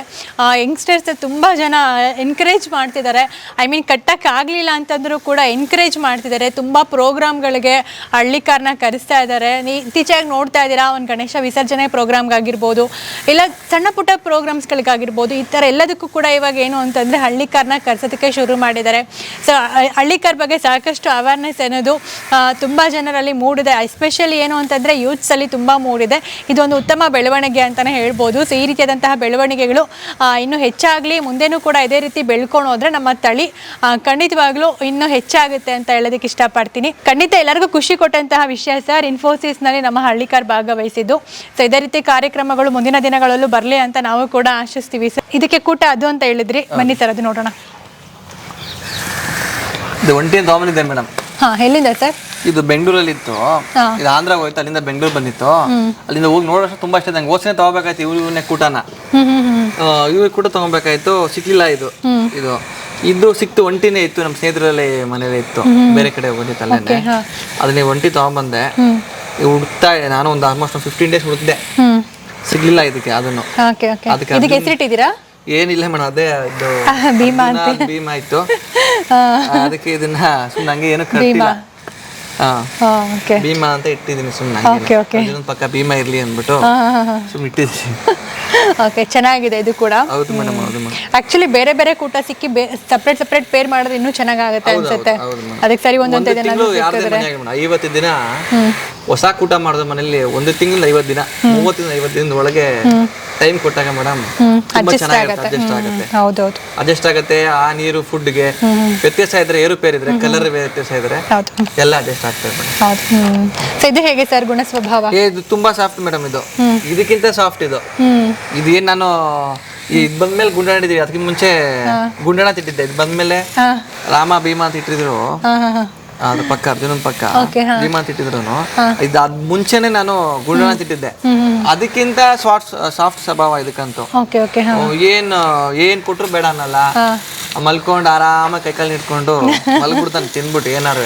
ಯಂಗ್ಸ್ಟರ್ಸ್ ತುಂಬ ಜನ ಎನ್ಕರೇಜ್ ಮಾಡ್ತಿದ್ದಾರೆ. ಐ ಮೀನ್ ಕಟ್ಟಕ್ಕಾಗಲಿಲ್ಲ ಅಂತಂದರೂ ಕೂಡ ಎನ್ಕರೇಜ್ ಮಾಡ್ತಿದ್ದಾರೆ. ತುಂಬ ಪ್ರೋಗ್ರಾಮ್ಗಳಿಗೆ ಹಳ್ಳಿಕಾರನ ಕರೆಸ್ತಾ ಇದ್ದಾರೆ. ನೀ ಇತ್ತೀಚೆಗೆ ನೋಡ್ತಾ ಇದ್ದೀರಾ ಒಂದು ಗಣೇಶ ವಿಸರ್ಜನೆ ಪ್ರೋಗ್ರಾಮ್ಗಾಗಿರ್ಬೋದು ಇಲ್ಲ ಸಣ್ಣ ಪುಟ್ಟ ಪ್ರೋಗ್ರಾಮ್ಸ್ಗಳಿಗಾಗಿರ್ಬೋದು ಈ ಥರ ಎಲ್ಲದಕ್ಕೂ ಕೂಡ ಇವಾಗ ಏನು ಅಂತಂದ್ರೆ ಹಳ್ಳಿಕಾರನ ಕರ್ಸೋದಕ್ಕೆ ಶುರು ಮಾಡಿದ್ದಾರೆ. ಸೊ ಹಳ್ಳಿಕಾರ್ ಬಗ್ಗೆ ಸಾಕಷ್ಟು ಅವೇರ್ನೆಸ್ ಅನ್ನೋದು ತುಂಬ ಜನರಲ್ಲಿ ಮೂಡಿದೆ. ಎಸ್ಪೆಷಲಿ ಏನು ಅಂತಂದರೆ ಯೂತ್ಸಲ್ಲಿ ತುಂಬ ಮೂಡಿದೆ. ಇದೊಂದು ಉತ್ತಮ ಬೆಳವಣಿಗೆ ಅಂತಲೇ ಹೇಳ್ಬೋದು. ಸೊ ಈ ರೀತಿಯಾದಂತಹ ಬೆಳವಣಿಗೆಗಳು ಇನ್ನೂ ಹೆಚ್ಚಾಗಲಿ ಮುಂದೆನೂ ಕೂಡ ಇದೇ ರೀತಿ ಬೆಳ್ಕೊಂಡು ಹೋದರೆ ನಮ್ಮ ತಳಿ ಖಂಡಿತವಾಗ್ಲೂ ಇನ್ನೂ ಹೆಚ್ಚಾಗುತ್ತೆ ಅಂತ ಹೇಳೋದಕ್ಕೆ ಇಷ್ಟಪಡ್ತೀನಿ. ಖಂಡಿತ ಎಲ್ಲರಿಗೂ ಖುಷಿ ಕೊಟ್ಟಂತಹ ವಿಷಯ ಸರ್. ಇನ್ಫೋಸಿಸ್ನಲ್ಲಿ ನಮ್ಮ ಹಳ್ಳಿಕಾರ್ ಭಾಗವಹಿಸಿದ್ದು. ಸೊ ಇದೇ ರೀತಿ ಕಾರ್ಯಕ್ರಮಗಳು ಮುಂದಿನ ದಿನಗಳಲ್ಲೂ ಬರಲಿ ಅಂತ ನಾವು ಕೂಡ ಆಶಿಸ್ತೀವಿ ಸರ್. ಇದಕ್ಕೆ ಕೂಟ ಅದು ಅಂತ ಹೇಳಿದ್ರಿ. ಬನ್ನಿ ಸರ್, ಅದು ನೋಡೋಣ. ಇದು ಒಂಟಿ ತೊಗೊಂಬಂದಿದ್ದೆ ಮೇಡಮ್. ಹಾಂ ಎಲ್ಲಿಂದ ಸರ್? ಇದು ಬೆಂಗಳೂರಲ್ಲಿ ಇತ್ತು ಇದು ಆಂಧ್ರ ಹೋಯ್ತು ಅಲ್ಲಿಂದ ಬೆಂಗಳೂರು ಬಂದಿತ್ತು. ಅಲ್ಲಿಂದ ಹೋಗಿ ನೋಡೋಷ್ಟು ತುಂಬಾ ಇಷ್ಟ ನಂಗೆ ಓಸಿನ ತಗೋಬೇಕಾಯ್ತು ಇವ್ರು ಇವನ್ನೇ ಕೂಟನ. ಇವ್ರ ಕೂಡ ತಗೋಬೇಕಾಯ್ತು ಸಿಕ್ಲಿಲ್ಲ ಇದು. ಇದು. ಇದು ಸಿಕ್ತು ಒಂಟಿನೇ ಇತ್ತು ನಮ್ಮ ಸ್ನೇಹಿತರಲ್ಲಿ ಮನೇಲಿ ಇತ್ತು. ಬೇರೆ ಕಡೆ ಹೋಗಿತ್ತು ಅಲ್ಲೇನೆ ಹಾ. ಅದನ್ನ ಒಂಟಿ ತಗೊಂಬಂದೆ. ಹುಡುಕ್ತಾ ಇದೆ ನಾನು ಒಂದು ಆಲ್ಮೋಸ್ಟ್ ಫಿಫ್ಟೀನ್ ಡೇಸ್ ಹುಡುಕಿದೆ. ಸಿಗ್ಲಿಲ್ಲ ಇದಕ್ಕೆ ಅದನ್ನು. ಅದಕ್ಕೆ ಹೆಸರಿಟ್ಟಿದ್ದೀರಾ? ಏನಿಲ್ಲ ಮೇಡಮ್ ಅದೇ ಇದು ಭೀಮಾ ಅಂತ. ಭೀಮಾ ಇತ್ತು. ಅದಕ್ಕೆ ಇದನ್ನ ಸುಮ್ಮನೆ ಹಂಗೆ ಏನು ಕಟ್ಟಿಲ್ಲ. ಭೀಮಾ. ಅಂತ ಇಟ್ಟಿದ್ದೀನಿ ಸುಮ್ಮನೆ ಪಕ್ಕ ಭೀಮಾ ಇರ್ಲಿ ಅಂದ್ಬಿಟ್ಟು ಸುಮ್ಮನೆ ಇಟ್ಟಿದ್ದೀನಿ. ಓಕೆ ಚೆನ್ನಾಗಿದೆ ಇದು ಕೂಡ. ಹೌದು ಮೇಡಮ್ ಹೌದು ಮೇಡಮ್ ಆಕ್ಚುಲಿ ಬೇರೆ ಬೇರೆ ಕೂಟ ಸಿಕ್ಕಿ ಸಪ್ರೇಟ್ ಸಪ್ರೇಟ್ ಪೇರ್ ಮಾಡಿದ್ರೆ ಇನ್ನೂ ಚೆನ್ನಾಗಾಗುತ್ತೆ ಅನ್ಸುತ್ತೆ. ಅದಕ್ಕೆ ಸರಿ ಒಂದೊಂದು ಐವತ್ತು ದಿನ ಹೊಸ ಕೂಟ ಮಾಡಿದ ಮನೇಲಿ ಒಂದು ತಿಂಗಳ ಐವತ್ತು ದಿನ ಮೂವತ್ತಿಂದ ಐವತ್ತು ದಿನದ ಒಳಗೆ ಟೈಮ್ ಕೊಟ್ಟಾಗ ಮೇಡಮ್ ಅಡ್ಜಸ್ಟ್ ಆಗತ್ತೆ. ಹೌದೌದು. ಅಡ್ಜಸ್ಟ್ ಆಗುತ್ತೆ ಆ ನೀರು ಫುಡ್ಗೆ ವ್ಯತ್ಯಾಸ ಇದ್ರೆ ಏರುಪೇರ್ ಇದ್ರೆ ಕಲರ್ ವ್ಯತ್ಯಾಸ ಇದ್ರೆ ಎಲ್ಲ ಅಡ್ಜಸ್ಟ್ ಆಗ್ತದೆ ಮೇಡಮ್ ಇದು ಹೇಗೆ ಸರ್ ಗುಣ ಸ್ವಭಾವ? ಇದು ತುಂಬಾ ಸಾಫ್ಟ್ ಮೇಡಮ್ ಇದು. ಇದಕ್ಕಿಂತ ಸಾಫ್ಟ್ ಇದು. ಹ್ಮ್ ಇದು ಏನ್ ನಾನು ಇದ್ ಬಂದ್ಮೇಲೆ ಗುಂಡಾಣ ಇಟ್ಟಿದ್ದೀವಿ ಅದಕ್ಕಿಂತ ಮುಂಚೆ ಗುಂಡಾಣ ತಿಟ್ಟಿದ್ದೆ. ಇದು ಬಂದ್ಮೇಲೆ ರಾಮ ಭೀಮ ಅಂತ ಇಟ್ಟಿದ್ರು. ಅದ್ರ ಪಕ್ಕ ಅರ್ಜುನನ್ ಪಕ್ಕ. ಭೀಮ ಅಂತ ಇಟ್ಟಿದ್ರು ಇದು ಅದ್ ಮುಂಚೆನೆ ನಾನು ಗುಂಡಾಣ ತಿಟ್ಟಿದ್ದೆ. ಅದಕ್ಕಿಂತ ಸಾಫ್ಟ್ ಸಾಫ್ಟ್ ಸ್ವಭಾವ ಇದಕ್ಕಂತೂ. ಏನ್ ಏನ್ ಕೊಟ್ರು ಬೇಡ ಅನ್ನಲ್ಲ. ಮಲ್ಕೊಂಡ್ ಆರಾಮಾಗಿ ಕೈಕಾಲು ಇಟ್ಕೊಂಡು ಮಲ್ಬಿಡ್ತಾನೆ ತಿನ್ಬಿಟ್ಟು ಏನಾರು.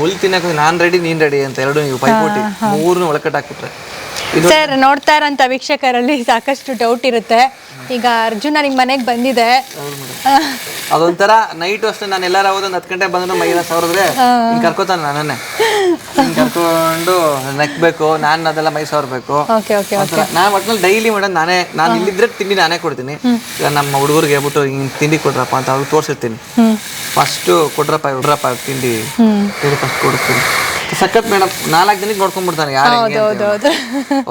ಹುಲ್ ತಿನ್ನಕ್ ನಾನ್ ರೆಡಿ ನೀನ್ ರೆಡಿ ಅಂತ ಎರಡು ನೀವು ಪೈಪೋಟಿ ಮೂರನ್ನು ಒಳಕಟ್ಟು ಹಾಕ್ಬಿಟ್ರೆ ಇದು ಸರ್ ನೋಡ್ತಾ ಇರೋಂಥ ವೀಕ್ಷಕರಲ್ಲಿ ಸಾಕಷ್ಟು ಡೌಟ್ ಇರುತ್ತೆ. ಈಗ ಅರ್ಜುನ ನಿಮ್ಮ ಮನೆಗೆ ಬಂದಿದೆ. ಅದೊಂಥರ ನೈಟ್ ಅಷ್ಟೇ ನಾನು ಎಲ್ಲಾರ ಹೋದ ಹತ್ತು ಗಂಟೆ ಬಂದ್ರು ಮೈನಾ ಸಾವಿರದ್ರೆ ಕರ್ಕೋತಾನೆ ನನ್ನನ್ನೇ ಹಿಂಗ್ ಕರ್ಕೊಂಡು ನೆಕ್ಬೇಕು ನಾನು ಅದೆಲ್ಲ ಮೈ ಸಾವಿರಬೇಕು ನಾನು ಒಟ್ಟಿನಲ್ಲಿ ಡೈಲಿ ಮೇಡಮ್ ನಾನೇ ನಾನು ಇಲ್ಲಿದ್ರೆ ತಿಂಡಿ ನಾನೇ ಕೊಡ್ತೀನಿ. ಈಗ ನಮ್ಮ ಹುಡುಗರಿಗೆ ಹೇಳ್ಬಿಟ್ಟು ಹಿಂಗ್ ತಿಂಡಿ ಕೊಡ್ರಪ್ಪ ಅಂತ ಅವ್ರಿಗೆ ತೋರಿಸಿರ್ತೀನಿ. ಫಸ್ಟು ಕೊಡ್ರಪ್ಪ ಕೊಡ್ರಪ್ಪ ತಿಂಡಿ. ಫಸ್ಟ್ ಕೊಡಿಸ್ತೀನಿ ಸಖತ್ ಮೇಡಮ್ ನಾಲ್ಕು ದಿನಕ್ಕೆ ನೋಡ್ಕೊಂಡ್ಬಿಡ್ತಾನೆ ಯಾರು ಹೆಂಗೆ ಅಂತ. ಹೌದೌದು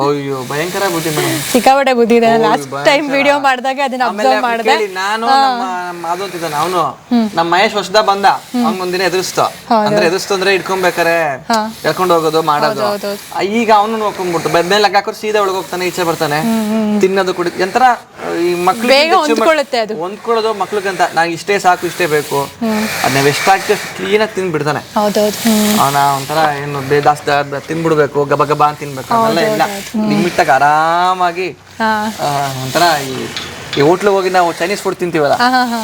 ಅಯ್ಯೋ ಭಯಂಕರ ಬುದ್ಧಿ ಮೇಡಮ್ ಸಿಕ್ಕಾಪಟ್ಟೆ ಬುದ್ಧಿ ಇದೆ. ಲಾಸ್ಟ್ ಟೈಮ್ ವಿಡಿಯೋ ಮಾಡಿದಾಗ ಅದನ್ನ ಅಬ್ಸರ್ವ್ ಮಾಡಿದೆ. ಕೇಳಿ ನಾನು ನಮ್ಮ ಮಾಧವ್ ಅವನು. ನಮ್ಮ ಮಹೇಶ್ ಹೊಸದ ಬಂದ. ಅವ್ನ್ ಒಂದಿನ ಎದುರಿಸ್ತ. ಅಂದ್ರೆ ಎದುರಿಸ್ತು ಅಂದ್ರೆ ಇಟ್ಕೊಂಬೇಕಾರೆ ಹಾ. ಎಳ್ಕೊಂಡು ಹೋಗೋದು ಮಾಡೋದು. ಈಗ ಅವನು ನೋಡ್ಕೊಂಡ್ಬಿಟ್ಟು ಬೆದ್ಮೇಲೆ ಹಾಕೋರು ಸೀದಾ ಒಳಗೆ ಹೋಗ್ತಾನೆ ಈಚೆ ಬರ್ತಾನೆ. ತಿನ್ನೋದು ಕುಡಿ ಒಂಥರ ಈ ಮಕ್ಳು ಬೇಗ ಹೊಂದ್ಕೊಳ್ಳುತ್ತೆ ಅದು. ಹೊಂದ್ಕೊಳ್ಳೋದು ಮಕ್ಳಿಗಂತ ನಾನು ಇಷ್ಟೇ ಸಾಕು ಇಷ್ಟೇ ಬೇಕು. ಅದನ್ನ ಎಷ್ಟು ಹಾಕಿ ಅಷ್ಟು ಕ್ಲೀನಾಗಿ ತಿಂದ್ಬಿಡ್ತಾನೆ ಹೌದೌದು. ಅವನ ಒಂಥರ ಏನು ಬೇದಾಸ್ ತಿನ್ಬಿಡ್ಬೇಕು ಗಬ ಗಬ ಅಂತ ತಿನ್ಬೇಕು. ಅವೆಲ್ಲ ಇಲ್ಲ. ಲಿಮಿಟಾಗಿ ಆರಾಮಾಗಿ ಹಾ. ಆ, ಒಂಥರ ಈ ಈ ಹೋಟ್ಲಿಗೆ ಹೋಗಿ ನಾವು ಚೈನೀಸ್ ಫುಡ್ ತಿಂತೀವಲ್ಲ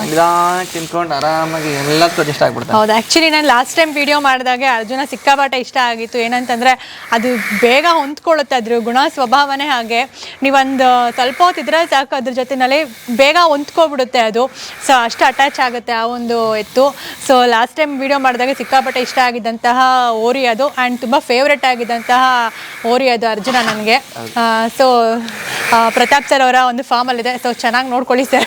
ನಿಧಾನಕ್ಕೆ ತಿನ್ಕೊಂಡು ಆರಾಮಾಗಿ ಎಲ್ಲದಕ್ಕೂ ಅಡ್ಜಸ್ಟ್ ಆಗ್ಬಿಡ್ತಾರೆ ಹೌದು ಆ್ಯಕ್ಚುಲಿ ನಾನು ಲಾಸ್ಟ್ ಟೈಮ್ ವಿಡಿಯೋ ಮಾಡಿದಾಗೆ ಅರ್ಜುನ ಸಿಕ್ಕಾಬಾಟ ಇಷ್ಟ ಆಗಿತ್ತು. ಏನಂತಂದರೆ ಅದು ಬೇಗ ಹೊಂದ್ಕೊಳ್ಳುತ್ತೆ ಅದ್ರ ಗುಣ ಸ್ವಭಾವನೇ ಹಾಗೆ. ನೀವೊಂದು ಸ್ವಲ್ಪ ಹೊತ್ತಿದ್ರೆ ಸಾಕು ಅದ್ರ ಜೊತೆನಲ್ಲಿ ಬೇಗ ಹೊಂದ್ಕೊಬಿಡುತ್ತೆ ಅದು. ಸೊ ಅಷ್ಟು ಅಟ್ಯಾಚ್ ಆಗುತ್ತೆ ಆ ಒಂದು ಎತ್ತು. ಸೊ ಲಾಸ್ಟ್ ಟೈಮ್ ವಿಡಿಯೋ ಮಾಡಿದಾಗ ಸಿಕ್ಕಾಪಟ್ಟೆ ಇಷ್ಟ ಆಗಿದ್ದಂತಹ ಓರಿ ಅದು ಆ್ಯಂಡ್ ತುಂಬ ಫೇವ್ರೆಟ್ ಆಗಿದ್ದಂತಹ ಓರಿ ಅದು ಅರ್ಜುನ ನನಗೆ. ಸೊ ಪ್ರತಾಪ್ ಸರ್ ಅವರ ಒಂದು ಫಾರ್ಮ್ ಫಾರ್ಮಲ್ಲಿದೆ ಸೊ ಚೆನ್ನಾಗಿ ನೋಡ್ಕೊಳ್ಳಿ ಸರ್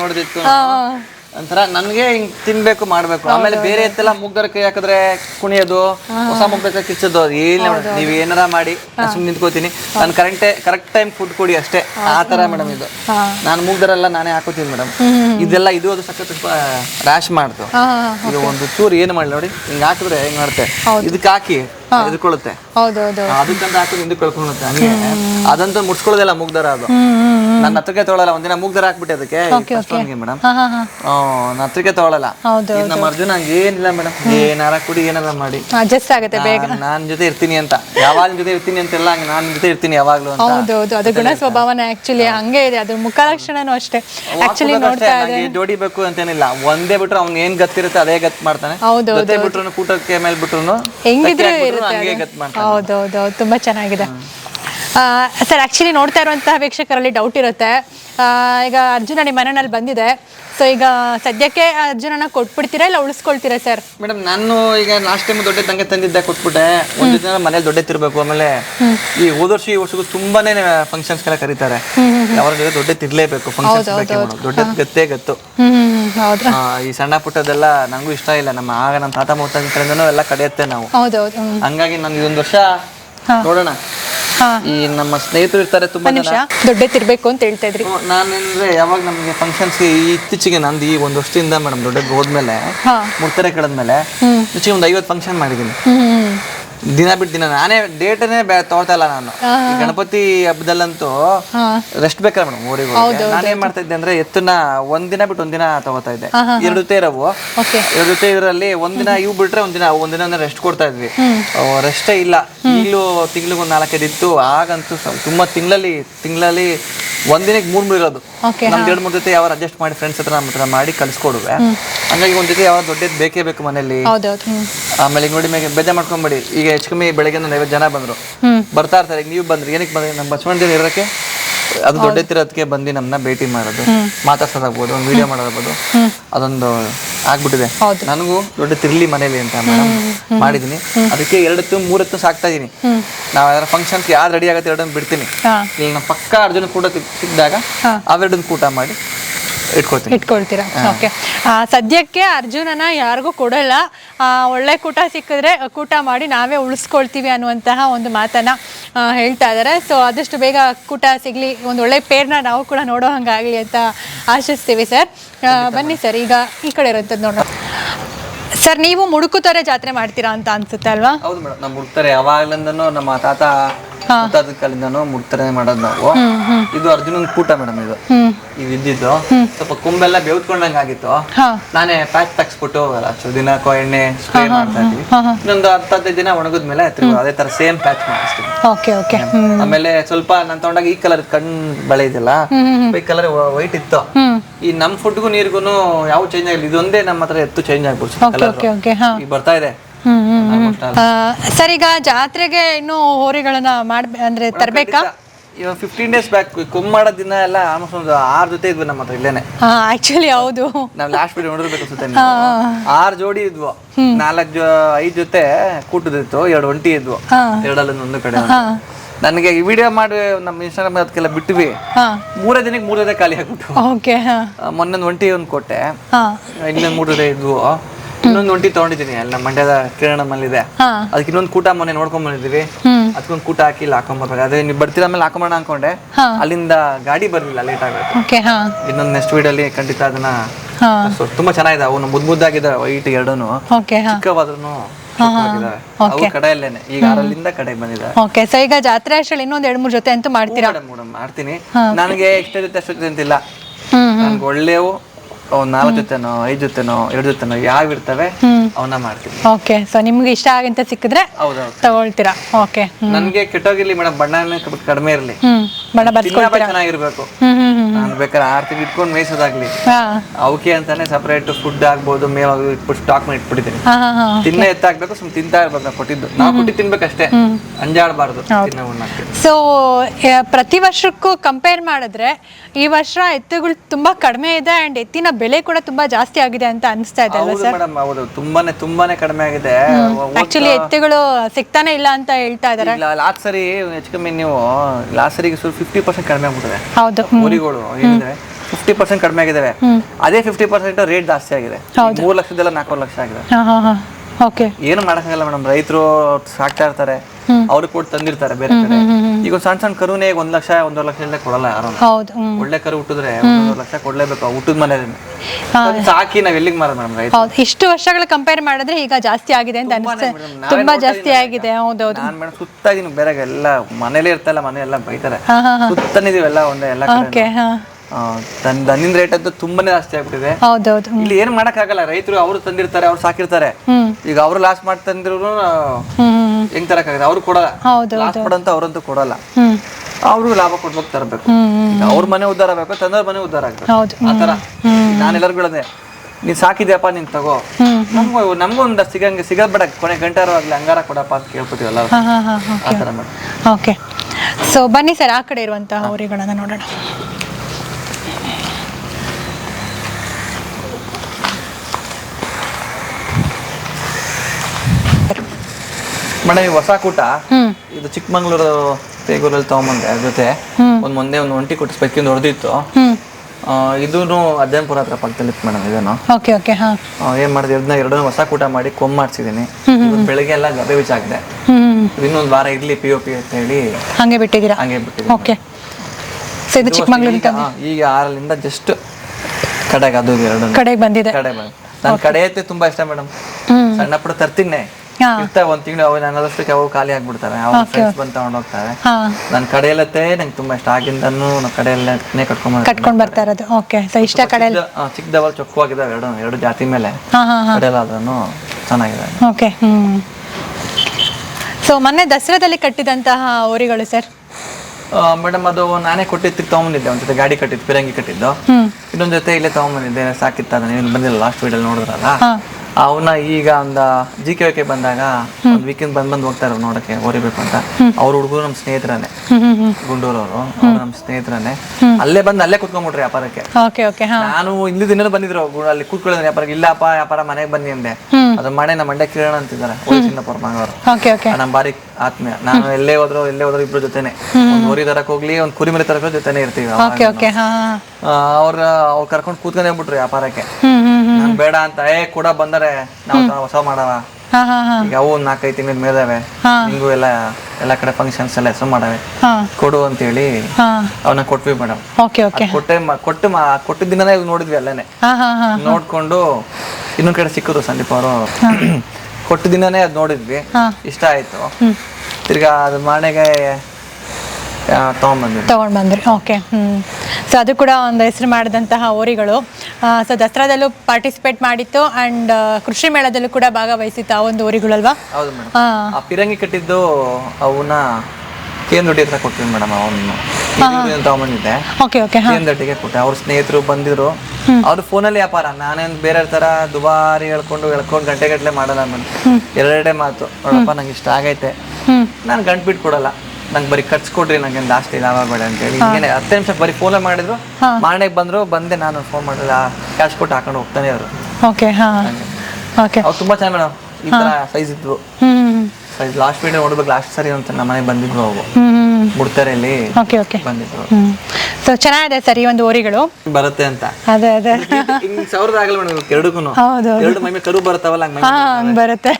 ನೋಡಿದಿತ್ತು? ಒಂಥರ ನನ್ಗೆ ಹಿಂಗ್ ತಿನ್ಬೇಕು ಮಾಡ್ಬೇಕು. ಆಮೇಲೆ ಬೇರೆ ಎತ್ತೆಲ್ಲ ಮುಗ್ದರ ಕೈ ಹಾಕಿದ್ರೆ ಕುಣಿಯೋದು ಹೊಸ ಮುಗ್ದಕ್ಕೆ ಕಿಚ್ಚೋದು ಏನ್ ನೀವ್ ಏನಾರ ಮಾಡಿ ನಾನು ಸುಮ್ಮನೆ ನಿಂತ್ಕೋತೀನಿ. ನಾನು ಕರೆಕ್ಟ್ ಕರೆಕ್ಟ್ ಟೈಮ್ ಫುಡ್ ಕೊಡಿ ಅಷ್ಟೇ. ಆ ತರ ಮೇಡಮ್ ಇದು. ನಾನು ಮುಗ್ದರೆಲ್ಲ ನಾನೇ ಹಾಕೋತೀನಿ ಮೇಡಮ್ ಇದೆಲ್ಲ ಇದು ಅದು ಸಖತ್ ರ್ಯಾಶ್ ಮಾಡ್ತು. ಇದು ಒಂದು ಚೂರು ಏನು ಮಾಡಿ ನೋಡಿ ಹಿಂಗ್ ಹಾಕಿದ್ರೆ ಹೆಂಗ್ ಮಾಡುತ್ತೆ? ಇದಕ್ಕೆ ಹಾಕಿ. ಎದ್ಕೊಳ್ಳುತ್ತೆ. ಅದಕ್ಕಂತ ಹಾಕಿದ್ರೆ ಹಿಂದಕ್ಕೆ ಕಳ್ಕೊಳ್ಳುತ್ತೆ ಹಂಗೆ ಅದಂತೂ ಮುಡ್ಸ್ಕೊಳ್ಳೋದಿಲ್ಲ ಮುಗ್ದರ ಅದು. ನನ್ನ ಹತ್ರಕ್ಕೆ ತೊಗೊಳಲ್ಲ ಒಂದಿನ ಮುಗ್ದರ ಹಾಕ್ಬಿಟ್ಟೆ ಅದಕ್ಕೆ. ಮೇಡಮ್. ನನ್ನ ಹತ್ರಕ್ಕೆ ತೊಗೊಳಲ್ಲ. ನಮ್ಮ ಅರ್ಜುನ್ ಹಂಗೇನಿಲ್ಲ ಮೇಡಮ್. ಏನಾರ ಕುಡಿ ಏನಾರ ಮಾಡಿ. ಅಡ್ಜಸ್ಟ್ ಆಗುತ್ತೆ ಬೇಗ. ನಾನ್ ಜೊತೆ ಇರ್ತೀನಿ ಅಂತ. ಯಾವಾಗ ಜೊತೆ ಇರ್ತೀನಿ ಅಂತೆಲ್ಲ ಹಂಗೆ ನಾನ್ ಜೊತೆ ಇರ್ತೀನಿ ಯಾವಾಗ್ಲೂ ಅಂತ. ಹೌದು ಹೌದು ಅದು ಗುಣ ಸ್ವಭಾವನ ಆಕ್ಚುಲಿ ಹಂಗೆ ಇದೆ ಅದ್ರ ಮುಖಲಕ್ಷಣನೂ ಅಷ್ಟೇ. ಆಕ್ಚುಲಿ ನೋಡ್ತಾ ನಂಗೆ ಜೋಡಿ ಬೇಕು ಅಂತೇನಿಲ್ಲ. ಒಂದೇ ಬಿಟ್ರು ಅವ್ನ್ ಏನ್ ಗತ್ತಿರುತ್ತೆ ಅದೇ ಗತ್ ಮಾಡ್ತಾನೆ. ಹೌದು ಜೊತೆ ಬಿಟ್ರು ಕೂಟಕ್ಕೆ ಮೇಲೆ ಬಿಟ್ರು ಹೆಂಗಿದ್ರು ಇರುತ್ತೆ ಹಂಗೆ ಅದು. ಹೌದು ಹೌದು ಹೌದು ತುಂಬಾ ಚೆನ್ನಾಗಿದೆ. ಸರ್ ಆಕ್ಚುಲಿ ನೋಡ್ತಾ ಇರುವಂತಹ ವೀಕ್ಷಕರಲ್ಲಿ ಡೌಟ್ ಇರುತ್ತೆ. ಆ, ಈಗ ಅರ್ಜುನ ನಿಮ್ಮ ಮನೆಯಲ್ಲಿ ಬಂದಿದೆ. ಸೊ ಈಗ ಸದ್ಯಕ್ಕೆ ಅರ್ಜುನನ ಕೊಟ್ಬಿಡ್ತೀರಾ ಇಲ್ಲ ಉಳಿಸ್ಕೊಳ್ತೀರಾ ಸರ್? ಮೇಡಮ್ ನಾನು ಈಗ ಲಾಸ್ಟ್ ಟೈಮ್ ದೊಡ್ಡ ತಂಗೆ ತಂದಿದ್ದೆ ಕೊಟ್ಬಿಟ್ಟೆ. ಒಂದು ದಿನ ಮನೇಲಿ ದೊಡ್ಡ ತಿರ್ಬೇಕು ಆಮೇಲೆ ಈ ಹೋದ ವರ್ಷ ಈ ವರ್ಷಕ್ಕೂ ತುಂಬಾನೇ ಫಂಕ್ಷನ್ಸ್ ಎಲ್ಲ ಕರೀತಾರೆ. ಅವ್ರ ಜೊತೆ ದೊಡ್ಡ ತಿರ್ಲೇಬೇಕು ಫಂಕ್ಷನ್ಸ್ ಬೇಕೇ ಮಾಡೋದು. ದೊಡ್ಡ ಗತ್ತೇ ಗತ್ತು. ಹೌದಾ. ಈ ಸಣ್ಣ ಪುಟ್ಟದೆಲ್ಲ ನಂಗೂ ಇಷ್ಟ ಇಲ್ಲ. ನಮ್ಮ ಆಗ ನಮ್ಮ ತಾತ ಮುತ್ತಾಗಿನ ಕಡೆಯಿಂದನೂ ಎಲ್ಲ ಕಡಿಯತ್ತೆ ನಾವು. ಹೌದೌದು ಹಂಗಾಗಿ ನಾನು ಇದೊಂದು ವರ್ಷ. ನೋಡೋಣ. ಈ ನಮ್ಮ ಸ್ನೇಹಿತರು ಇರ್ತಾರೆ ತುಂಬಾ ಒಂದ್ ಜನ. ನಿಮಿಷ ದೊಡ್ಡ ಅಂತ ಹೇಳ್ತಾ ಇದ್ರಿ. ನಾನು ನಾನೇಂದ್ರೆ ಯಾವಾಗ ನಮಗೆ ಫಂಕ್ಷನ್ಸ್ ಇತ್ತೀಚೆಗೆ ನಂದು ಈ ಒಂದ್ ವರ್ಷದಿಂದ ಮೇಡಮ್ ದೊಡ್ಡದ್ ಹೋದ್ಮೇಲೆ ಕಳೆದ್ಮೇಲೆ ಒಂದ್ ಇತ್ತೀಚೆಗೆ ಒಂದು ಐವತ್ತು ಫಂಕ್ಷನ್ ಮಾಡಿದ್ದೀನಿ. ಹ್ಮ್. ದಿನ ಬಿಟ್ಟು ದಿನ ನಾನೇ ಡೇಟನೇ ತಗೋತಾ ಇಲ್ಲ ನಾನು. ಈ ಗಣಪತಿ ಹಬ್ಬದಲ್ಲಂತೂ ರೆಸ್ಟ್ ಬೇಕಲ್ಲ ಮೇಡಮ್ ಊರಿಗೆ ನಾನೇನ್ ಮಾಡ್ತಾ ಇದ್ದೆ ಅಂದ್ರೆ ಎತ್ತನ್ನ ಒಂದಿನ ಬಿಟ್ಟು ಒಂದಿನ ತಗೋತಾ ಇದ್ದೆ. ಎರಡು ಓಕೆ ಎರಡು ಜೊತೆ ಇದರಲ್ಲಿ ಒಂದಿನ ಇವು ಬಿಟ್ರೆ ಒಂದಿನ ಒಂದಿನ ರೆಸ್ಟ್ ಕೊಡ್ತಾ ಇದ್ವಿ. ರೆಸ್ಟೇ ಇಲ್ಲ. ಈಗಲೂ ತಿಂಗ್ಳಿಗೆ ಒಂದ್ ನಾಲ್ಕೈದು ಇತ್ತು. ಆಗಂತೂ ತುಂಬಾ ತಿಂಗಳಲ್ಲಿ ತಿಂಗಳಲ್ಲಿ ಒಂದಿನಕ್ಕೆ ಮೂರ್ ಮೂರು ಇರೋದು ನಮ್ದು ಎರಡು ಮೂರು ಜೊತೆ ಯಾವ ಅಡ್ಜಸ್ಟ್ ಮಾಡಿ ಫ್ರೆಂಡ್ಸ್ ಹತ್ರ ನಮ್ಮ ಹತ್ರ ಮಾಡಿ ಕಲ್ಸ್ಕೊಡುವೆ ಹಂಗಾಗಿ ಒಂದ್ ಜೊತೆ ಯಾವ ದೊಡ್ಡದ್ ಬೇಕೇ ಬೇಕು ಮನೇಲಿ. ಆಮೇಲೆ ಈಗ ನೋಡಿ ಮೇಲೆ ಬೇಜಾ ಮಾಡ್ಕೊಂಬಿಡಿ. ಈಗ ಹೆಚ್ಚು ಕಮ್ಮಿ ಬೆಳಗ್ಗೆ ಒಂದು ಐವತ್ತು ಜನ ಬಂದ್ರು. ಬರ್ತಾ ಇರ್ತಾರೆ. ಈಗ ನೀವು ಬಂದ್ರಿ. ಏನಕ್ಕೆ ಬಂದ್ರಿ? ನಮ್ಮ ಬಸವಣ್ಣ ದೇವ್ರು ಇರೋಕ್ಕೆ? ಅದು ದೊಡ್ಡ ಎತ್ತಿರೋದಕ್ಕೆ ಬಂದು ನಮ್ಮನ್ನ ಭೇಟಿ ಮಾಡೋದು. ಮಾತಾಡ್ಸೋದಾಗ್ಬೋದು ಒಂದು ವಿಡಿಯೋ ಮಾಡೋದಾಗ್ಬೋದು. ಅದೊಂದು ಆಗ್ಬಿಟ್ಟಿದೆ. ನನಗೂ ದೊಡ್ಡ ತಿರ್ಲಿ ಮನೇಲಿ ಅಂತ ಮೇಡಮ್ ಮಾಡಿದ್ದೀನಿ. ಅದಕ್ಕೆ ಎರಡತ್ತು ಮೂರತ್ತು ಸಾಕ್ತಾ ಇದೀನಿ. ನಾವು ಯಾರು ಫಂಕ್ಷನ್ಸ್ ಯಾರು ರೆಡಿ ಆಗುತ್ತೆ ಎರಡನ್ನು ಬಿಡ್ತೀನಿ. ಇಲ್ಲಿ ನಮ್ಮ ಪಕ್ಕ ಅರ್ಜುನ ಕೂಟ ಸಿಕ್- ಸಿಕ್ಕಿದಾಗ ಅವೆರಡನ್ನ ಕೂಟ ಮಾಡಿ ಇಟ್ಕೊಳ್ತೀನಿ. ಇಟ್ಕೊಳ್ತೀರಾ? ಓಕೆ ಸದ್ಯಕ್ಕೆ ಅರ್ಜುನನ ಯಾರಿಗೂ ಕೊಡಲ್ಲ. ಒಳ್ಳೆ ಕೂಟ ಸಿಕ್ಕಿದ್ರೆ ಕೂಟ ಮಾಡಿ ನಾವೇ ಉಳಿಸ್ಕೊಳ್ತೀವಿ ಅನ್ನುವಂತಹ ಒಂದು ಮಾತನ್ನ ಹೇಳ್ತಾ ಇದ್ದಾರೆ ಸೊ ಆದಷ್ಟು ಬೇಗ ಕೂಟ ಸಿಗ್ಲಿ ಒಂದು ಒಳ್ಳೆ ಪೇರ್ನ ನಾವು ಕೂಡ ನೋಡೋ ಹಂಗಾಗ್ಲಿ ಅಂತ ಆಶಿಸ್ತೀವಿ ಸರ್ ಬನ್ನಿ ಸರ್ ಈಗ ಈ ಕಡೆ ಇರುವಂಥದ್ದು ನೋಡೋಣ. ಸರ್ ನೀವು ಮುಡುಕುತೊರೆ ಜಾತ್ರೆ ಮಾಡ್ತೀರಾ ಅಂತ ಅನ್ಸುತ್ತೆ ಅಲ್ವಾ? ಹೌದು ಮೇಡಮ್. ನಮ್ಮ ಮುಡುಕ್ತಾರೆ. ಯಾವಾಗಲಿಂದನೂ ನಮ್ಮ ತಾತ ಮುತ್ತಾದ ಕಾಲಿಂದನೂ ಮುಡ್ತಾರೆ ಮಾಡೋದು ನಾವು. ಇದು ಅರ್ಜುನನ್ ಕೂಟ ಮೇಡಮ್ ಇದು. ಇದು ಇದ್ದಿದ್ದು ಸ್ವಲ್ಪ ಕುಂಬೆಲ್ಲ ಬೆವ್ತ್ಕೊಂಡಂಗ ಆಗಿತ್ತು. ನಾನೇ ಪ್ಯಾಕ್ ತಗ್ಸ್ಬಿಟ್ಟು ಅಷ್ಟು ದಿನಕ್ಕೋ ಎಣ್ಣೆ ಸ್ಪ್ರೇ ಮಾಡ್ತಾ ಇದ್ವಿ. ಇನ್ನೊಂದು ಹತ್ತು ಹದಿನೈದು ದಿನ ಒಣಗಿದ್ಮೇಲೆ ಮೇಲೆ ಅದೇ ತರ ಸೇಮ್ ಪ್ಯಾಚ್ ಮಾಡಿಸ್ತೀವಿ. Okay okay. ಆಮೇಲೆ ಸ್ವಲ್ಪ ನಾನು ತಗೊಂಡಾಗ ಈ ಕಲರ್ ಕಣ್ ಬಳೆ ಇದೆಯಲ್ಲ ಈ ಕಲರ್ ವೈಟ್ ಇತ್ತು. ಈ ನಮ್ ಫುಡ್ಗೂ ನೀರ್ಗು ಯಾವ ಚೇಂಜ್ ಆಗಿಲ್ಲ. ಇದೊಂದೇ ನಮ್ಮ ಹತ್ರ ಎತ್ತು ಚೇಂಜ್ ಆಗ್ಬಿಡ್ತು. ಬರ್ತಾ ಇದೆ. ಸರ್ ಈಗ ಜಾತ್ರೆಗೆ ಇನ್ನು ಹೋರಿಗಳನ್ನ ಮಾಡ್ ಅಂದ್ರೆ ತರ್ಬೇಕಾ? ಇವಾಗ ಫಿಫ್ಟೀನ್ ಡೇಸ್ ಬ್ಯಾಕ್ ಕುಮ್ಮಾಡ ಮಾಡೋ ದಿನ ಎಲ್ಲ ಆಲ್ಮೋಸ್ಟ್ ಒಂದು ಆರು ಜೊತೆ ಇದ್ವು ನಮ್ಮ ಹತ್ರ ಇಲ್ಲೇನೆ. ಹಾ ಆಕ್ಚುಲಿ ಹೌದು. ನಾವು ಲಾಸ್ಟ್ ವಿಡಿಯೋ ನೋಡಿರ್ಬೇಕು ಅನ್ಸುತ್ತೆ ನೀವು. ಆರ್ ಜೋಡಿ ಇದ್ವು. ನಾಲ್ಕು ಜೊ ಐದ್ ಜೊತೆ ಕೂಟದಿತ್ತು ಎರಡು ಒಂಟಿ ಇದ್ವು. ಹಾ. ಎರಡಲ್ಲ ಒಂದು ಕಡೆ ನನಗೆ ಈ ವಿಡಿಯೋ ಮಾಡಿ ನಮ್ಮ ಇನ್ಸ್ಟಾಗ್ರಾಮ್ ಅದಕ್ಕೆಲ್ಲ ಬಿಟ್ವಿ. ಹಾ. ಮೂರೇ ದಿನಕ್ಕೆ ಮೂರೇ ಖಾಲಿ ಆಗ್ಬಿಟ್ಟು ಓಕೆ ಹಾ. ಆ, ಮೊನ್ನೆ ಒಂದು ಒಂಟಿ ಒಂದು ಕೊಟ್ಟೆ ಹಾ. ಇನ್ನೊಂದು ಮೂರು ಜೊತೆ ಇದ್ವು. ಇನ್ನೊಂದು ಒಂಟಿ ತಗೊಂಡಿದ್ದೀನಿ. ಅಲ್ಲಿ ನಮ್ಮ ಮಂಡ್ಯದ ಕಿರಣಮ್ಮಲ್ಲಿದೆ. ಹಾ. ಅದಕ್ಕೆ ಇನ್ನೊಂದು ಕೂಟ ಮೊನ್ನೆ ನೋಡ್ಕೊಂಡ್ ಬಂದಿದ್ದೀವಿ. ಅದಕ್ಕೊಂದು ಕೂಟ ಹಾಕಿ ಇಲ್ಲಿ ಹಾಕೊಂಬರ್ಬೇಕು ಅದೇ ನೀವು ಬರ್ತೀರ ಮೇಲೆ ಹಾಕೊಂಬೋಣ ಅನ್ಕೊಂಡೆ. ಹಾ. ಅಲ್ಲಿಂದ ಗಾಡಿ ಬರ್ಲಿಲ್ಲ ಲೇಟ್ ಆಗುತ್ತೆ ಓಕೆ ಹಾ. ಇನ್ನೊಂದು ನೆಕ್ಸ್ಟ್ ವೀಡಲ್ಲಿ ಖಂಡಿತ ಅದನ್ನ ಹಾ. ಸೊ, ತುಂಬಾ ಚೆನ್ನಾಗಿದೆ. ಅವನು ಮುದ್ದು ಮುದ್ದಾಗಿದೆ ವೈಟ್ ಎರಡೂನು ಓಕೆ ಹಾ. ಚಿಕ್ಕವಾದ್ರೂ ಅವು ಕಡೆಯಲ್ಲೇನೆ. ಈಗ ಅಲ್ಲಿಂದ ಕಡೆಗೆ ಬಂದಿದೆ ಓಕೆ ಸೊ ಈಗ ಜಾತ್ರೆ ಅಷ್ಟರಲ್ಲಿ ಇನ್ನೊಂದ್ ಎರಡು ಮೂರು ಜೊತೆ ಅಂತೂ ಮಾಡ್ತೀರಾ? ಮೇಡಮ್ ಮಾಡ್ತೀನಿ. ನನಗೆ ಇಷ್ಟ ಜೊತೆ ಅಷ್ಟು ಜೊತೆ ಅಂತಿಲ್ಲ ಹ್ಮ್. ನನ್ಗೆ ಒಳ್ಳೆಯವು ಒಂದ್ ನಾಲ್ಕು ಜೊತೆನೋ ಐದ್ ಜೊತೆನೋ ಎರಡು ಜೊತೆನೋ ಯಾವ ಇರ್ತವೆ ಅವನ್ನ ಮಾಡ್ತೀವಿ ಓಕೆ ಸೊ ನಿಮ್ಗೆ ಇಷ್ಟ ಆಗಂತ ಸಿಕ್ಕಿದ್ರೆ ಹೌದೌದು ತಗೊಳ್ತೀರಾ? ಓಕೆ ನನ್ಗೆ ಕೆಟ್ಟೋಗಿರ್ಲಿ ಮೇಡಮ್ ಬಣ್ಣ ಕಡಿಮೆ ಇರ್ಲಿ. ಹ್ಮ್ ಬಣ್ಣ ಬರ್ಸ್ಕೊಳ್ತೀರಾ? ಚೆನ್ನಾಗಿರ್ಬೇಕು. ಹ್ಮ್ ಹ್ಮ್ ಹ್ಮ್ ನಾನು ಬೇಕಾದ್ರೆ ಆರ್ ತಿಂಗಳು ಇಟ್ಕೊಂಡು ಮೇಯಿಸೋದಾಗ್ಲಿ. ಹಾ. ಅವಕ್ಕೆ ಅಂತಾನೆ ಸಪರೇಟ್ ಫುಡ್ ಆಗ್ಬೋದು ಮೇವ್ ಇಟ್ಬಿಟ್ಟು ಸ್ಟಾಕ್ ಮಾಡಿ ಇಟ್ಬಿಟ್ಟಿದ್ದೀನಿ. ಹಾ ಹಾ ಹಾ ತಿನ್ನ ಎತ್ತಾಕ್ಬೇಕು ಸುಮ್ ತಿಂತಾ ಇರ್ಬೇಕು ನಾವು ಕೊಟ್ಟಿದ್ದು. ನಾವು ಕೊಟ್ಟಿ ತಿನ್ಬೇಕಷ್ಟೇ. ಅಂಜಾಡಬಾರ್ದು ಸೊ ಪ್ರತಿ ವರ್ಷಕ್ಕೂ ಕಂಪೇರ್ ಮಾಡಿದ್ರೆ ಈ ವರ್ಷ ಎತ್ತುಗಳು ತುಂಬಾ ಕಡಿಮೆ ಇದೆ ಅಂಡ್ ಎತ್ತಿನ ಬೆಲೆ ಕೂಡ ತುಂಬಾ ಜಾಸ್ತಿ ಆಗಿದೆ ಅಂತ ಅನಿಸ್ತಾ ಇದೆ ಅಲ್ವಾ ಹೌದು ಮೇಡಮ್ ಹೌದು. ತುಂಬಾನೇ ತುಂಬಾನೇ ಕಡಿಮೆ ಆಗಿದೆ. ಆಕ್ಚುಲಿ ಎತ್ತುಗಳು ಸಿಗ್ತಾನೆ ಇಲ್ಲ ಅಂತ ಹೇಳ್ತಾ ಇದಾರೆ. ಲಾಸ್ಟ್ ಸರಿ ಹೆಚ್ಚು ಕಮ್ಮಿ ನೀವು ಲಾಸ್ಟ್ ಸರಿಗೆ ಸ್ವಲ್ಪ ಫಿಫ್ಟಿ ಪರ್ಸೆಂಟ್ ಕಡಿಮೆ ಆಗ್ಬಿಟ್ಟಿದೆ. ಹೌದು ಮುರಿಗಳು ಏನಿದೆ ಫಿಫ್ಟಿ ಪರ್ಸೆಂಟ್ ಕಡಿಮೆ ಆಗಿದ್ದಾವೆ ಅದೇ ಫಿಫ್ಟಿ ಪರ್ಸೆಂಟ್ ರೇಟ್ ಜಾಸ್ತಿ ಆಗಿದೆ. ಮೂರು ಲಕ್ಷದೆಲ್ಲ ನಾಲ್ಕು ಲಕ್ಷ ಆಗಿದೆ. ಏನು ಮಾಡಕ್ಕಾಗಲ್ಲ ಮೇಡಮ್ ರೈತರು ಸಾಕ್ತಾ ಇರ್ತಾರೆ. ಅವ್ರಿಗೆ ಕೊಟ್ಟು ತಂದಿರ್ತಾರೆ ಬೇರೆ ಕಡೆ. ಈಗ ಒಂದ್ ಸಣ್ಣ ಸಣ್ಣ ಕರುನೇ ಒಂದ್ ಲಕ್ಷ ಒಂದೂವರೆ ಲಕ್ಷ ಎಲ್ಲ ಕೊಡಲ್ಲ ಯಾರು? ಹೌದು ಹ್ಮ್. ಒಳ್ಳೆ ಕರು ಹುಟ್ಟಿದ್ರೆ ಒಂದೂವರೆ ಲಕ್ಷ ಕೊಡ್ಲೇಬೇಕು ಆ ಹುಟ್ಟದ ಮನೆ ಸಾಕಿ ನಾವ್ ಎಲ್ಲಿಗೆ ಮಾರ ಮೇಡಮ್ ರೈತ ಹೌದು ಇಷ್ಟು ವರ್ಷಗಳ ಕಂಪೇರ್ ಮಾಡಿದ್ರೆ ಈಗ ಜಾಸ್ತಿ ಆಗಿದೆ ಅಂತ ಅನಿಸ್ತದೆ ತುಂಬಾ ಜಾಸ್ತಿ ಆಗಿದೆ ಹೌದೌದು. ನಾನ್ ಮೇಡಮ್ ಸುತ್ತ ಇದೀನಿ ಬೇರೆ ಎಲ್ಲ ಮನೇಲಿ ಇರ್ತಲ್ಲ ಮನೆ ಎಲ್ಲ ಬೈತಾರೆ. ಹಾ ಒಂದೇ ಎಲ್ಲ ಕಡೆ ಓಕೆ ಹಾ. ದನಿಂದ ರೇಟ್ ಅಂತೂ ತುಂಬಾನೇ ಜಾಸ್ತಿ ಆಗ್ಬಿಟ್ಟಿದೆ. ಹೌದೌದು. ಇಲ್ಲಿ ಏನ್ ಮಾಡಕ್ಕಾಗಲ್ಲ ರೈತರು ಅವರು ತಂದಿರ್ತಾರೆ ಅವ್ರು ಸಾಕಿರ್ತಾರೆ. ಈಗ ಅವ್ರು ಲಾಸ್ ಮಾಡಿ ತಂದಿರು ಹ್ಮ್ ಹ್ಮ್ ಹೆಂಗ್ ತರಕಾಗತ್ತೆ ಅವ್ರು ಕೊಡಲ್ಲ. ಲಾಸ್ ಕೊಡಂತ ಅವ್ರಂತೂ ಕೊಡಲ್ಲ. ಅವ್ರು ಲಾಭ ಕೊಡ್ಬೇಕು ತರಬೇಕು. ಅವ್ರ ಮನೆ ಉದ್ಧಾರ ಆಗ್ಬೇಕು ತಂದವ್ರ ಮನೆ ಉದ್ದಾರ ಆಗ್ಬೇಕು. ಆತರ ನಾನು ಎಲ್ಲರಿಗೂ ಹೇಳದೆ ನೀನ್ ಸಾಕಿದ್ಯಪ್ಪ ನೀನ್ ತಗೋ. ನಮ್ಗೂ ನಮಗೂ ಒಂದು ಸಿಗಂಗೆ ಸಿಗದ್ ಬೇಡ ಕೊನೆ ಗಂಟಾರು ಆಗ್ಲಿ ಹಂಗಾರ ಕೊಡಪ್ಪ ಅಂತ ಕೇಳ್ಕೊತೀವಲ್ಲ ಹಾ ಹಾ ಹಾ ಹಾ ಆ ಥರ ಮಾಡಿ. ಓಕೆ. ಸೊ ಬನ್ನಿ ಸರ್ ಆ ಕಡೆ ಇರುವಂತಹ ಊರಿಗಳನ್ನ ನೋಡೋಣ. ಮೇಡಮ್ ಈ ಹೊಸ ಕೂಟ. ಇದು ಚಿಕ್ಕಮಂಗ್ಳೂರು ತೇಗೂರಲ್ಲಿ ತಗೊಂಬಂದೆ ಅದ್ರ ಜೊತೆ. ಒಂದ್ ಮೊನ್ನೆ ಒಂದು ಒಂಟಿ ಕೊಟ್ಟು ಸ್ಪೆಕ್ಕಿಂದ ಹೊಡೆದಿತ್ತು. ಇದೂನು ಅಜ್ಜನ್ಪುರ ಹತ್ರ ಪಕ್ಕದಲ್ಲಿ ಇತ್ತು ಮೇಡಮ್ ಇದನ್ನು. ಓಕೆ ಓಕೆ ಹಾ. ಆ, ಏನ್ ಮಾಡಿದೆ ಇದನ್ನ ಎರಡನ್ನೂ ಹೊಸ ಕೂಟ ಮಾಡಿ ಕೊಮ್ ಮಾಡಿಸಿದೀನಿ ಬೆಳಗ್ಗೆ ಎಲ್ಲ ಗಬೆ ಬಿಚ್ಚಾಕಿದೆ ಹ್ಮ್ ಇನ್ನೊಂದು ವಾರ ಇರ್ಲಿ ಪಿ ಒ ಪಿ ಅಂತ ಹೇಳಿ. ಹಂಗೆ ಬಿಟ್ಟಿದ್ದೀರಾ? ಹಂಗೆ ಬಿಟ್ಟಿದ್ದೀನಿ. ಓಕೆ. ಸೊ ಇದು ಚಿಕ್ಕಮಂಗ್ಳೂರು ಈಗ ಹಾ, ಈಗ ಆರರಿಂದ ಜಸ್ಟ್ ಕಡೆಗೆ ಅದು ಎರಡು ಕಡೆಗೆ ಬಂದಿದೆ? ಕಡೆ ಬಂದು ನನ್ ಕಡೆ ತುಂಬಾ ಇಷ್ಟ ಮೇಡಮ್. ಹ್ಮ್. ಸಣ್ಣ ಪುಟ್ಟ ತರ್ತೀನಿ. ಹಾ. ಇರ್ತಾವೆ ಒಂದ್ ತಿಂಗಳು ನಾನು ನನ್ನದಷ್ಟಕ್ಕೆ ಅವು ಖಾಲಿ ಆಗ್ಬಿಡ್ತಾರೆ. ಅವ್ರ ಫ್ರೆಂಡ್ಸ್ ಬಂದ್ ತಗೊಂಡ್ ಹೋಗ್ತಾರೆ. ಹಾ. ನನ್ನ ಕಡೆಯಲ್ಲತ್ತೆ ನಂಗೆ ತುಂಬಾ ಇಷ್ಟ. ಆಗಿಂದನು ಕಡೆಯಲ್ಲೇ ಕಟ್ಕೊಂಡ್ ಕಟ್ಕೊಂಡ್ ಬರ್ತಾ ಇರೋದು. ಓಕೆ ಸೊ ಇಷ್ಟ ಕಡೆ ಚಿಕ್ಕದವಲ್ ಚೊಕ್ಕವಾಗಿದ್ದಾವೆ ಎರಡು ಎರಡು ಜಾತಿ ಮೇಲೆ. ಕಡೆಯಲ್ಲ ಅದನ್ನು ಚೆನ್ನಾಗಿದೆ. ಓಕೆ ಹ್ಮ್. ಸೊ ಮೊನ್ನೆ ದಸರಾದಲ್ಲಿ ಕಟ್ಟಿದಂತಹ ಓರಿಗಳು ಸರ್ ಮೇಡಮ್ ಅದು ನಾನೇ ಕೊಟ್ಟಿದ್ದು ತಗೊಂಬಂದಿದ್ದೆ. ಒಂದ್ ಜೊತೆ ಗಾಡಿ ಕಟ್ಟಿದ್ದು ಪಿರಂಗಿ ಕಟ್ಟಿದ್ದು. ಇನ್ನೊಂದ್ ಜೊತೆ ಇಲ್ಲೇ ತಗೊಂಬಂದಿದ್ದೆ. ಸಾಕಿತ್ತು ಏನು ಬಂದಿಲ್ಲ ಲಾಸ್ಟ್ ವೀಡಲ್ಲಿ ನೋಡಿದ್ರಲ್ಲ. ಅವನ್ನ ಈಗ ಒಂದು ಜಿ ಕೆ ಬಂದಾಗ ಒಂದು ವೀಕೆಂಡ್ ಬಂದ್ ಬಂದು ಹೋಗ್ತಾರ ನೋಡಕ್ಕೆ ಓರಿಬೇಕು ಅಂತ. ಅವ್ರ ಹುಡುಗರು ನಮ್ಮ ಸ್ನೇಹಿತರನೇ ಗುಂಡೂರು ಅವರು ನಮ್ಮ ಸ್ನೇಹಿತರನ್ನೇ. ಅಲ್ಲೇ ಬಂದು ಅಲ್ಲೇ ಕುತ್ಕೊಂಡ್ಬಿಟ್ರಿ ವ್ಯಾಪಾರಕ್ಕೆ. ಓಕೆ ಓಕೆ ಹಾ. ನಾನು ಇಲ್ಲಿ ದಿನ ಬಂದಿದ್ರು ಗು- ಅಲ್ಲಿ ಕೂತ್ಕೊಳ್ಳೋದು ವ್ಯಾಪಾರಕ್ಕೆ. ಇಲ್ಲಪ್ಪ ವ್ಯಾಪಾರ ಮನೆಗೆ ಬನ್ನಿ ಅಂದೆ. ಅದು ಮನೆ ನಮ್ಮ ಮಂಡ್ಯ ಕಿರಣ ಅಂತಿದ್ದಾರೆ ವಯಸ್ಸಿಂದಪುರ ಮಂಗಳೂರು ಓಕೆ ಓಕೆ. ನಮ್ಮ ಬಾರಿ ಆತ್ಮೀಯ. ನಾನು ಎಲ್ಲೇ ಹೋದ್ರು ಎಲ್ಲೇ ಹೋದ್ರು ಇಬ್ರು ಜೊತೆನೆ. ಒಂದ್ ಹೋರಿ ತರಕ್ ಹೋಗ್ಲಿ ಒಂದ್ ಕುರಿ ಮರಿ ತರಕ್ ಹೋಗ್ಲಿ ಜೊತೆನೆ ಇರ್ತೀವಿ ಓಕೆ ಓಕೆ ಹಾ ಹಾ. ಆ, ಅವ್ರ ಅವ್ರ ಕರ್ಕೊಂಡು ಕೂತ್ಕೊಂಡೇ ಬಿಟ್ರು ವ್ಯಾಪಾರಕ್ಕೆ. ಬೇಡ ಅಂತ. ಏ ಕೂಡ ಬಂದರೆ. ನಾವು ತ- ಹೊಸ ಮಾಡವ. ಹಾ ಹಾ ಹಾ. ಈಗ ಅವು ನಾಲ್ಕೈದು ತಿಂಗಳ ಮೇಲೆ. ಹಿಂಗೂ ಎಲ್ಲ ಎಲ್ಲ ಕಡೆ ಫಂಕ್ಷನ್ಸ್ ಎಲ್ಲ ಹೆಸರು ಮಾಡವೆ. ಹಾ. ಕೊಡು ಅಂತ ಹೇಳಿ ಅವನ್ನ ಕೊಟ್ವಿ ಮೇಡಮ್. Okay okay. ಕೊಟ್ಟೆ ಮ- ಕೊಟ್ಟು ಮಾ- ಕೊಟ್ಟಿದ್ದ ದಿನನೇ ನೋಡಿದ್ವಿ ಅಲ್ಲೇನೆ. ಹಾ ಹಾ ಹಾ ನೋಡ್ಕೊಂಡು ಇನ್ನೊಂದ್ ಕಡೆ ಸಿಕ್ಕಿದ್ರು ಸಂದೀಪ್ ಅವರು. ಕೊಟ್ಟ ದಿನನೇ ಅದ್ ನೋಡಿದ್ವಿ. ಹಾ. ಇಷ್ಟ ಆಯ್ತು. ತಿರ್ಗಾ ಅದು ಮನೆಗೆ ತಗೊಂಬಂದ್ವಿ ತಗೊಂಡ್ ಬಂದ್ರಿ ಓಕೆ ಹ್ಮ್. ಸೊ ಅದು ಕೂಡ ಒಂದು ಹೆಸರು ಮಾಡಿದಂತಹ ಓರಿಗಳು ಸೊ ದಸರಾದಲ್ಲೂ ಪಾರ್ಟಿಸಿಪೇಟ್ ಮಾಡಿತ್ತು ಅಂಡ್ ಕೃಷಿ ಮೇಳದಲ್ಲೂ ಕೂಡ ಭಾಗವಹಿಸಿತ್ತು ಆ ಒಂದು ಹೋರಿಗಳಲ್ವಾ? ಹೌದು ಮೇಡಮ್. ಹಾ. ಆ ಪಿರಂಗಿ ಕಟ್ಟಿದ್ದು ಅವನ್ನ ಕೇಂದ್ರೊಡ್ಡಿ ಹತ್ರ ಕೊಟ್ಟಿವಿ ಮೇಡಮ್ ಅವನ್ನ ತಗೊಂಬಂದಿದ್ದೆ ಓಕೆ ಓಕೆ ಹಾ. ಕೊಟ್ಟೆ. ಅವ್ರ ಸ್ನೇಹಿತರು ಬಂದಿದ್ರು. ಅವ್ರು ಫೋನಲ್ಲಿ ವ್ಯಾಪಾರ. ನಾನೇನ್ ಬೇರೆ ತರ ದುಬಾರಿ ಹೇಳ್ಕೊಂಡು ಹೇಳ್ಕೊಂಡು ಗಂಟೆ ಗಟ್ಟಲೆ ಮಾಡಲ್ಲ ನಾನು ಎರಡೆ ಮಾತು. ನೋಡಪ್ಪ ನಂಗೆ ಇಷ್ಟ ಆಗೈತೆ ನಾನು ಗಂಟು ಬಿಟ್ಕೊಡಲ್ಲ ನಂಗೆ ಬರೀ ಕಟ್ಸ್ಕೊಡ್ರಿ ನಂಗೆ ಜಾಸ್ತಿ ಲಾಭ ಬೇಡ ಅಂತೇಳಿ ಹಿಂಗೇನೆ ಹತ್ತು ನಿಮಿಷ ಬರೀ ಫೋನ್ ಮಾಡಿದ್ರು. ಮಾರ್ನೆಗೆ ಬಂದ್ರು ಬಂದೆ ನಾನು ಫೋನ್ ಮಾಡಿಲ್ಲ ಕ್ಯಾಶ್ ಕೊಟ್ಟು ಹಾಕೊಂಡು ಹೋಗ್ತಾನೆ ಅವರು. ಓಕೆ ಹಾ. ಓಕೆ ಅವ್ರು ತುಂಬಾ ಚೆನ್ನಾಗಿ ಮೇಡಮ್ ಈ ಥರ ಸೈಜ್ ಇದ್ವು. ಸೈಜ್ ಲಾಸ್ಟ್ ವೀಡಿಯೋ ನೋಡ್ಬೇಕು ಲಾಸ್ಟ್ ಸರಿ ಅಂತ ನಮ್ಮ ಮನೆಗೆ ಬಂದಿದ್ವು ಅವು ಮುಡ್ತಾರೆ ಇಲ್ಲಿ ಓಕೆ ಓಕೆ ಬಂದಿದ್ವು ಸೊ ಚೆನ್ನಾಗಿದೆ ಸರ್ ಈ ಒಂದು ಓರಿಗಳು. ಬರುತ್ತೆ ಅಂತ. ಅದೇ ಅದೇ. ಸಾವಿರದ ಆಗಲ್ಲ ಮೇಡಮ್ ಎರಡಕ್ಕೂ ಹೌದು. ಎರಡು ಮೈ ಕರು ಬರುತ್ತಾವಲ್ಲ ಹಂಗ್ ಬರುತ್ತೆ.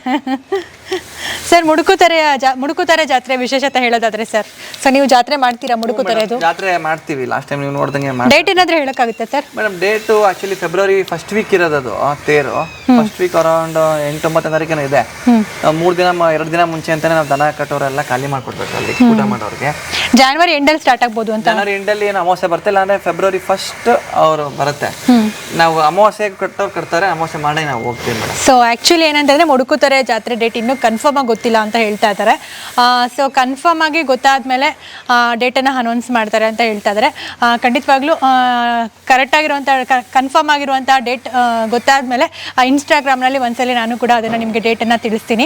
ಸರ್ ಮುಡುಕುತರೆಯ ಮುಡುಕುತರೆ ಜಾತ್ರೆ ವಿಶೇಷತೆ ಹೇಳೋದಾದ್ರೆ ಸರ್ ಸರ್ ನೀವು ಜಾತ್ರೆ ಮಾಡ್ತೀರಾ ಮುಡುಕುತರೆದು ಜಾತ್ರೆ ಮಾಡ್ತೀವಿ. ಲಾಸ್ಟ್ ಟೈಮ್ ನೀವು ನೋಡ್ದಂಗೆ ಡೇಟ್ ಏನಾದ್ರೂ ಹೇಳಕ್ಕಾಗುತ್ತೆ sir madam date actually February first week ಇರೋದು ಅದು ಆ ತೇರು. ಫಸ್ಟ್ ವೀಕ್ ಅರೌಂಡ್ ಎಂಟೊಂಬತ್ತನೇ ತಾರೀಕಿನ ಇದೆ. ಮೂರು ದಿನ ಎರಡು ದಿನ ಮುಂಚೆ ಅಂತಾನೆ ನಾವು ದನ ಕಟ್ಟೋರೆಲ್ಲ ಖಾಲಿ ಮಾಡ್ಕೊಡ್ಬೇಕು ಅಲ್ಲಿ ಊಟ ಮಾಡೋರಿಗೆ. ಜಾನ್ವರಿ ಎಂಡಲ್ಲಿ ಸ್ಟಾರ್ಟ್ ಆಗ್ಬೋದು ಅಂತ? ಜನವರಿ ಎಂಡಲ್ಲಿ ಏನು ಅಮಾವಾಸ್ಯೆ ಬರ್ತಿಲ್ಲ ಅಂದ್ರೆ ಫೆಬ್ರವರಿ ಫಸ್ಟ್ ಅವರು ಬರುತ್ತೆ. ನಾವು ಅಮಾವಾಸ್ಯೆ ಕಟ್ಟೋರು ಕಟ್ತಾರೆ ಅಮಾವಾಸ್ಯೆ ಮಾಡಿ ನಾವು ಹೋಗ್ತೀವಿ ಸೊ ಆ್ಯಕ್ಚುಲಿ ಏನಂತಂದರೆ ಮುಡುಕುತೊರೆ ಜಾತ್ರೆ ಡೇಟ್ ಇನ್ನೂ ಕನ್ಫರ್ಮ್ ಆಗಿ ಗೊತ್ತಿಲ್ಲ ಅಂತ ಹೇಳ್ತಾ ಇದ್ದಾರೆ. ಸೊ ಕನ್ಫರ್ಮ್ ಆಗಿ ಗೊತ್ತಾದ್ಮೇಲೆ ಡೇಟನ್ನು ಅನೌನ್ಸ್ ಮಾಡ್ತಾರೆ ಅಂತ ಹೇಳ್ತಾ ಇದ್ದಾರೆ. ಖಂಡಿತವಾಗ್ಲೂ ಕರೆಕ್ಟ್ ಕರೆಕ್ಟಾಗಿರುವಂಥ ಕನ್ಫರ್ಮ್ ಆಗಿರುವಂಥ ಡೇಟ್ ಗೊತ್ತಾದ್ಮೇಲೆ ಇನ್ಸ್ಟಾಗ್ರಾಮ್ನಲ್ಲಿ ಒಂದ್ಸಲಿ ನಾನು ಕೂಡ ಅದನ್ನ ನಿಮಗೆ ಡೇಟನ್ನು ತಿಳಿಸ್ತೀನಿ.